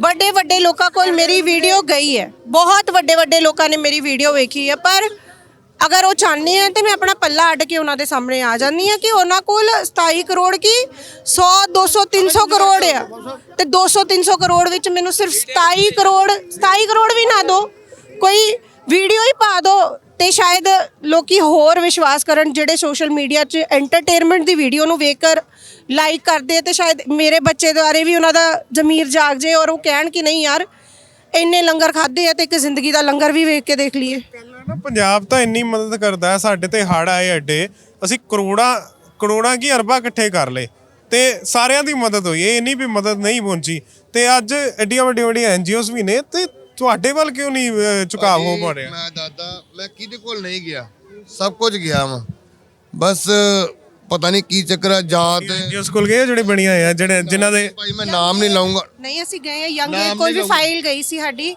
ਵੱਡੇ ਵੱਡੇ ਲੋਕਾਂ ਕੋਲ ਮੇਰੀ ਵੀਡੀਓ ਗਈ ਹੈ। ਬਹੁਤ ਵੱਡੇ ਵੱਡੇ ਲੋਕਾਂ ਨੇ ਮੇਰੀ ਵੀਡੀਓ ਵੇਖੀ ਹੈ। ਪਰ ਅਗਰ ਉਹ ਚਾਹੁੰਦੇ ਆ ਤੇ ਮੈਂ ਆਪਣਾ ਪੱਲਾ ਅੱਡ ਕੇ ਉਹਨਾਂ ਦੇ ਸਾਹਮਣੇ ਆ ਜਾਂਦੀ ਆ ਕਿ ਉਹਨਾਂ ਕੋਲ 27 ਕਰੋੜ ਕੀ 100 200 300 ਕਰੋੜ ਆ। ਤੇ 200 300 ਕਰੋੜ ਵਿੱਚ ਮੈਨੂੰ ਸਿਰਫ 27 ਕਰੋੜ 27 ਕਰੋੜ ਵੀ ਨਾ ਦੋ ਕੋਈ ਵੀਡੀਓ ਹੀ ਪਾ ਦੋ ਤੇ ਸ਼ਾਇਦ ਲੋਕੀ ਹੋਰ ਵਿਸ਼ਵਾਸ ਕਰਨ ਜਿਹੜੇ ਸੋਸ਼ਲ ਮੀਡੀਆ 'ਚ ਐਂਟਰਟੇਨਮੈਂਟ ਦੀ ਵੀਡੀਓ ਨੂੰ ਵੇਖ ਕਰ ਲਾਈਕ ਕਰਦੇ ਤੇ ਸ਼ਾਇਦ ਮੇਰੇ ਬੱਚੇ ਦੁਆਰੇ ਵੀ ਉਹਨਾਂ ਦਾ ਜ਼ਮੀਰ ਜਾਗ ਜੇ ਔਰ ਉਹ ਕਹਿਣ ਕਿ ਨਹੀਂ ਯਾਰ, ਇੰਨੇ ਲੰਗਰ ਖਾਦੇ ਆ ਤੇ ਇੱਕ ਜ਼ਿੰਦਗੀ ਦਾ ਲੰਗਰ ਵੀ ਵੇਖ ਕੇ ਦੇਖ ਲਈਏ। ਪਹਿਲਾਂ ਨਾ ਪੰਜਾਬ ਤਾਂ ਇੰਨੀ ਮਦਦ ਕਰਦਾ ਹੈ, ਸਾਡੇ ਤੇ ਹੜ ਆਏ ਐਡੇ, ਅਸੀਂ ਕਰੋੜਾਂ ਕਰੋੜਾਂ ਕੀ ਅਰਬਾਂ ਇਕੱਠੇ ਕਰ ਲਏ ਤੇ ਸਾਰਿਆਂ ਦੀ ਮਦਦ ਹੋਈ, ਇਹ ਨਹੀਂ ਵੀ ਮਦਦ ਨਹੀਂ ਪਹੁੰਚੀ ਤੇ ਅੱਜ ਐਡੀਆਂ ਵੱਡੀਆਂ ਵੱਡੀਆਂ ਐਨਜੀਓਜ਼ ਵੀ ਨੇ ਤੇ ਤੁਹਾਡੇ ਵੱਲ ਕਿਉਂ ਨਹੀਂ ਅਹ, ਝੁਕਾਅ ਹੋ ਪਾ ਰਿਹਾ? ਮੈਂ ਦਾਦਾ ਮੈਂ ਕਿਹਦੇ ਕੋਲ ਨਹੀਂ ਗਿਆ? ਸਭ ਕੁਝ ਗਿਆ ਵਾਂ। ਬਸ ਪਤਾ ਨਹੀਂ ਕੀ ਚੱਕਰ ਆ ਜਾਤ ਐਨਜੀਓਜ਼ ਕੋਲ ਗਏ ਆ ਜਿਹੜੇ ਬਣੀਆਂ ਆ ਜਿਹੜੇ ਜਿਨ੍ਹਾਂ ਦੇ ਭਾਈ ਮੈਂ ਨਾਮ ਨਹੀਂ ਲਾਉਂਗਾ ਨਹੀਂ ਅਸੀਂ ਗਏ ਆ ਯੰਗ ਨਾਮ ਵੀ ਫਾਈਲ ਗਈ ਸੀ ਸਾਡੀ।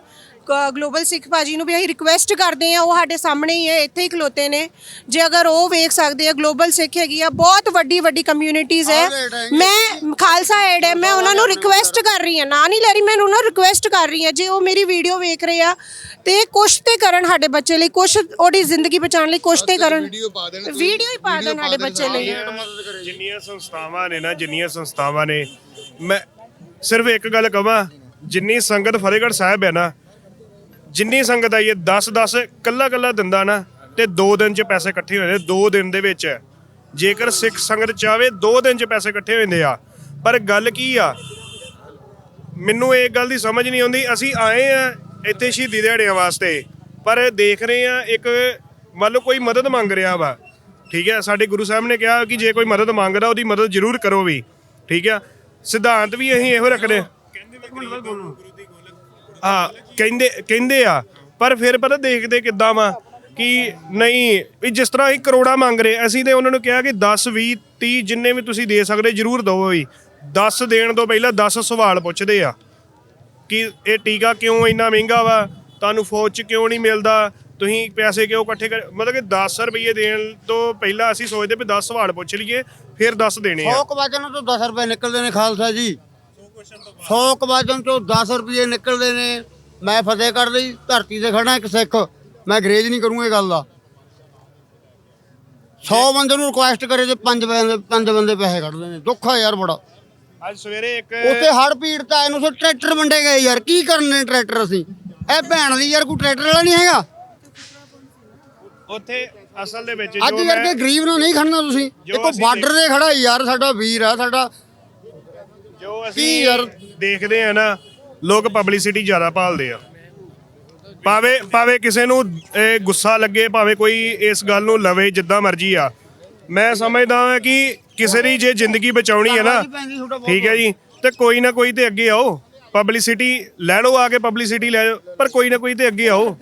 ਗਲੋਬਲ ਸਿੱਖ ਭਾਜੀ ਨੂੰ ਵੀ ਅਸੀਂ ਰਿਕੁਐਸਟ ਕਰਦੇ ਆ ਉਹ ਸਾਡੇ ਸਾਹਮਣੇ ਹੀ ਹੈ ਇੱਥੇ ਹੀ ਖਲੋਤੇ ਨੇ। ਜੇ ਅਗਰ ਉਹ ਵੇਖ ਸਕਦੇ ਆ ਗਲੋਬਲ ਸਿੱਖ ਹੈਗੀ ਆ ਬਹੁਤ ਵੱਡੀ ਵੱਡੀ ਕਮਿਊਨਿਟੀਜ਼ ਹੈ। ਮੈਂ ਖਾਲਸਾ ਐਡ ਹੈ ਮੈਂ ਉਹਨਾਂ ਨੂੰ ਰਿਕੁਐਸਟ ਕਰ ਰਹੀ ਹਾਂ ਨਾ ਨਹੀਂ ਲੈ ਰਹੀ ਮੈਂ ਉਹਨਾਂ ਨੂੰ ਰਿਕੁਐਸਟ ਕਰ ਰਹੀ ਹਾਂ ਜੇ ਉਹ ਮੇਰੀ ਵੀਡੀਓ ਵੇਖ ਰਹੇ ਆ ਤੇ ਕੁਛ ਤੇ ਕਰਨ ਸਾਡੇ ਬੱਚੇ ਲਈ ਕੁਛ ਉਹਦੀ ਜ਼ਿੰਦਗੀ ਬਚਾਉਣ ਲਈ ਕੁਛ ਤੇ ਕਰਨ। ਵੀਡੀਓ ਹੀ ਪਾ ਦੇਣ ਸਾਡੇ ਬੱਚੇ ਲਈ। ਜਿੰਨੀਆਂ ਸੰਸਥਾਵਾਂ ਨੇ ਨਾ ਜਿੰਨੀਆਂ ਸੰਸਥਾਵਾਂ ਨੇ ਮੈਂ ਸਿਰਫ ਇੱਕ ਗੱਲ ਕਹਾਂ ਜਿੰਨੀ ਸੰਗਤ ਫਤਿਹਗੜ੍ਹ ਸਾਹਿਬ ਹੈ ਨਾ ਜਿੰਨੀ ਸੰਗਤ ਆਈ ਹੈ 10 10 ਕੱਲਾ ਕੱਲਾ ਦਿੰਦਾ ਨਾ ਤੇ 2 ਦਿਨ ਚ ਪੈਸੇ ਇਕੱਠੇ ਹੋ ਜਾਂਦੇ 2 ਦਿਨ ਦੇ ਵਿੱਚ। ਜੇਕਰ ਸਿੱਖ ਸੰਗਤ ਚਾਵੇ 2 ਦਿਨ ਚ ਪੈਸੇ ਇਕੱਠੇ ਹੋ ਜਾਂਦੇ ਆ। ਪਰ ਗੱਲ ਕੀ ਆ? ਮੈਨੂੰ ਇਹ ਗੱਲ ਦੀ ਸਮਝ ਨਹੀਂ ਆਉਂਦੀ, ਅਸੀਂ ਆਏ ਆ ਇੱਥੇ ਸ਼ਹੀਦੀ ਦਿਹਾੜਿਆਂ ਵਾਸਤੇ, ਪਰ ਦੇਖ ਰਹੇ ਆ, ਇੱਕ ਮੰਨ ਲਓ ਕੋਈ ਮਦਦ ਮੰਗ ਰਿਹਾ ਵਾ। ਠੀਕ ਹੈ, ਸਾਡੇ ਗੁਰੂ ਸਾਹਿਬ ਨੇ ਕਿਹਾ ਕਿ ਜੇ ਕੋਈ ਮਦਦ ਮੰਗਦਾ, ਉਹਦੀ ਮਦਦ ਜ਼ਰੂਰ ਕਰੋ ਵੀ। ਠੀਕ ਹੈ, ਸਿਧਾਂਤ ਵੀ ਅਸੀਂ ਇਹੋ ਰੱਖਦੇ। ਹਾਂ ਕਹਿੰਦੇ ਕਹਿੰਦੇ ਆ, ਪਰ ਫਿਰ ਪਤਾ ਦੇਖਦੇ ਕਿੱਦਾਂ ਵਾ ਕਿ ਨਹੀਂ, ਵੀ ਜਿਸ ਤਰ੍ਹਾਂ ਇਹ ਕਰੋੜਾ ਮੰਗ ਰਹੇ, ਅਸੀਂ ਤੇ ਉਹਨਾਂ ਨੂੰ ਕਿਹਾ ਕਿ 10 20 30 ਜਿੰਨੇ ਵੀ ਤੁਸੀਂ ਦੇ ਸਕਦੇ, ਜ਼ਰੂਰ ਦਿਓ ਵੀ। 10 ਦੇਣ ਤੋਂ ਪਹਿਲਾਂ 10 ਸਵਾਲ ਪੁੱਛਦੇ ਆ ਕਿ ਇਹ ਟੀਕਾ ਕਿਉਂ ਇੰਨਾ ਮਹਿੰਗਾ ਵਾ? ਤੁਹਾਨੂੰ ਫੌਜ 'ਚ ਕਿਉਂ ਨਹੀਂ ਮਿਲਦਾ? ਤੁਸੀਂ ਪੈਸੇ ਕਿਉਂ ਇਕੱਠੇ ਕਰ, ਮਤਲਬ ਕਿ 10 ਰੁਪਏ ਦੇਣ ਤੋਂ ਪਹਿਲਾਂ ਅਸੀਂ ਸੋਚਦੇ ਵੀ 10 ਸਵਾਲ ਪੁੱਛ ਲਈਏ, ਫਿਰ 10 ਦੇਣੇ ਆ। 100 ਕਵਾਜਨ ਤੋਂ 10 ਰੁਪਏ ਨਿਕਲਦੇ ਨੇ ਖਾਲਸਾ ਜੀ। 100 ਕਵਾਜਨ ਤੋਂ 10 ਰੁਪਏ ਨਿਕਲਦੇ ਨੇ। ਮੈਂ ਫਤਿਹਗੜ੍ਹ ਦੀ ਧਰਤੀ ਤੇ ਖੜਾ ਇੱਕ ਸਿੱਖ। ਮੈਂ ਗਰੇਜ ਨਹੀਂ ਕਰੂੰ ਇਹ ਗੱਲ ਦਾ। 100 ਬੰਦੇ ਨੂੰ ਰਿਕੁਐਸਟ ਕਰੇ ਤੇ ਪੰਜ ਬੰਦੇ ਪੰਜ ਬੰਦੇ ਪੈਸੇ ਕੱਢਦੇ ਨੇ। ਦੁੱਖ ਆ ਯਾਰ ਬੜਾ। ਅੱਜ ਸਵੇਰੇ ਇੱਕ ਉੱਥੇ ਹੜ ਪੀੜ ਤਾਂ ਇਹਨੂੰ ਸੋ ਟਰੈਕਟਰ ਵੰਡੇ ਗਏ ਯਾਰ। ਕੀ ਕਰਨੇ ਟਰੈਕਟਰ ਅਸੀਂ? ਇਹ ਭੈਣ ਦੀ ਯਾਰ ਕੋਈ ਟਰੈਕਟਰ ਵਾਲਾ ਨਹੀਂ ਹੈਗਾ। ਉੱਥੇ ਅਸਲ ਦੇ ਵਿੱਚ ਅੱਜ ਜੋ ਕਰਕੇ ਮੈਂ ਗਰੀਬ ਨਾਲ ਨਹੀਂ ਖੜਨਾ ਤੁਸੀਂ। ਦੇਖੋ ਬਾਰਡਰ ਤੇ ਖੜਾ ਯਾਰ ਸਾਡਾ ਵੀਰ ਆ ਸਾਡਾ ਜੋ ਕੀ ਅਸੀਂ ਯਾਰ? ਦੇਖਦੇ ਆ ਨਾ ਲੋਕ ਪਬਲਿਸਿਟੀ ਜ਼ਿਆਦਾ ਭਾਲਦੇ ਆ। ਭਾਵੇਂ ਭਾਵੇਂ ਕਿਸੇ ਨੂੰ ਇਹ ਗੁੱਸਾ ਲੱਗੇ ਭਾਵੇਂ ਕੋਈ ਇਸ ਗੱਲ ਨੂੰ ਲਵੇ ਜਿੱਦਾਂ ਮਰਜ਼ੀ ਆ। ਮੈਂ ਸਮਝਦਾ ਹਾਂ ਕਿ ਕਿਸੇ ਦੀ ਜੇ ਜ਼ਿੰਦਗੀ ਬਚਾਉਣੀ ਹੈ ਨਾ ਠੀਕ ਹੈ ਜੀ। ਤੇ ਕੋਈ ਨਾ ਕੋਈ ਤੇ ਅੱਗੇ ਆਓ। ਪਬਲਿਸਿਟੀ ਲੈ ਲਓ ਆ ਕੇ ਪਬਲਿਸਿਟੀ ਲੈ ਜਾਓ ਪਰ ਕੋਈ ਨਾ ਕੋਈ ਤੇ ਅੱਗੇ ਆਓ।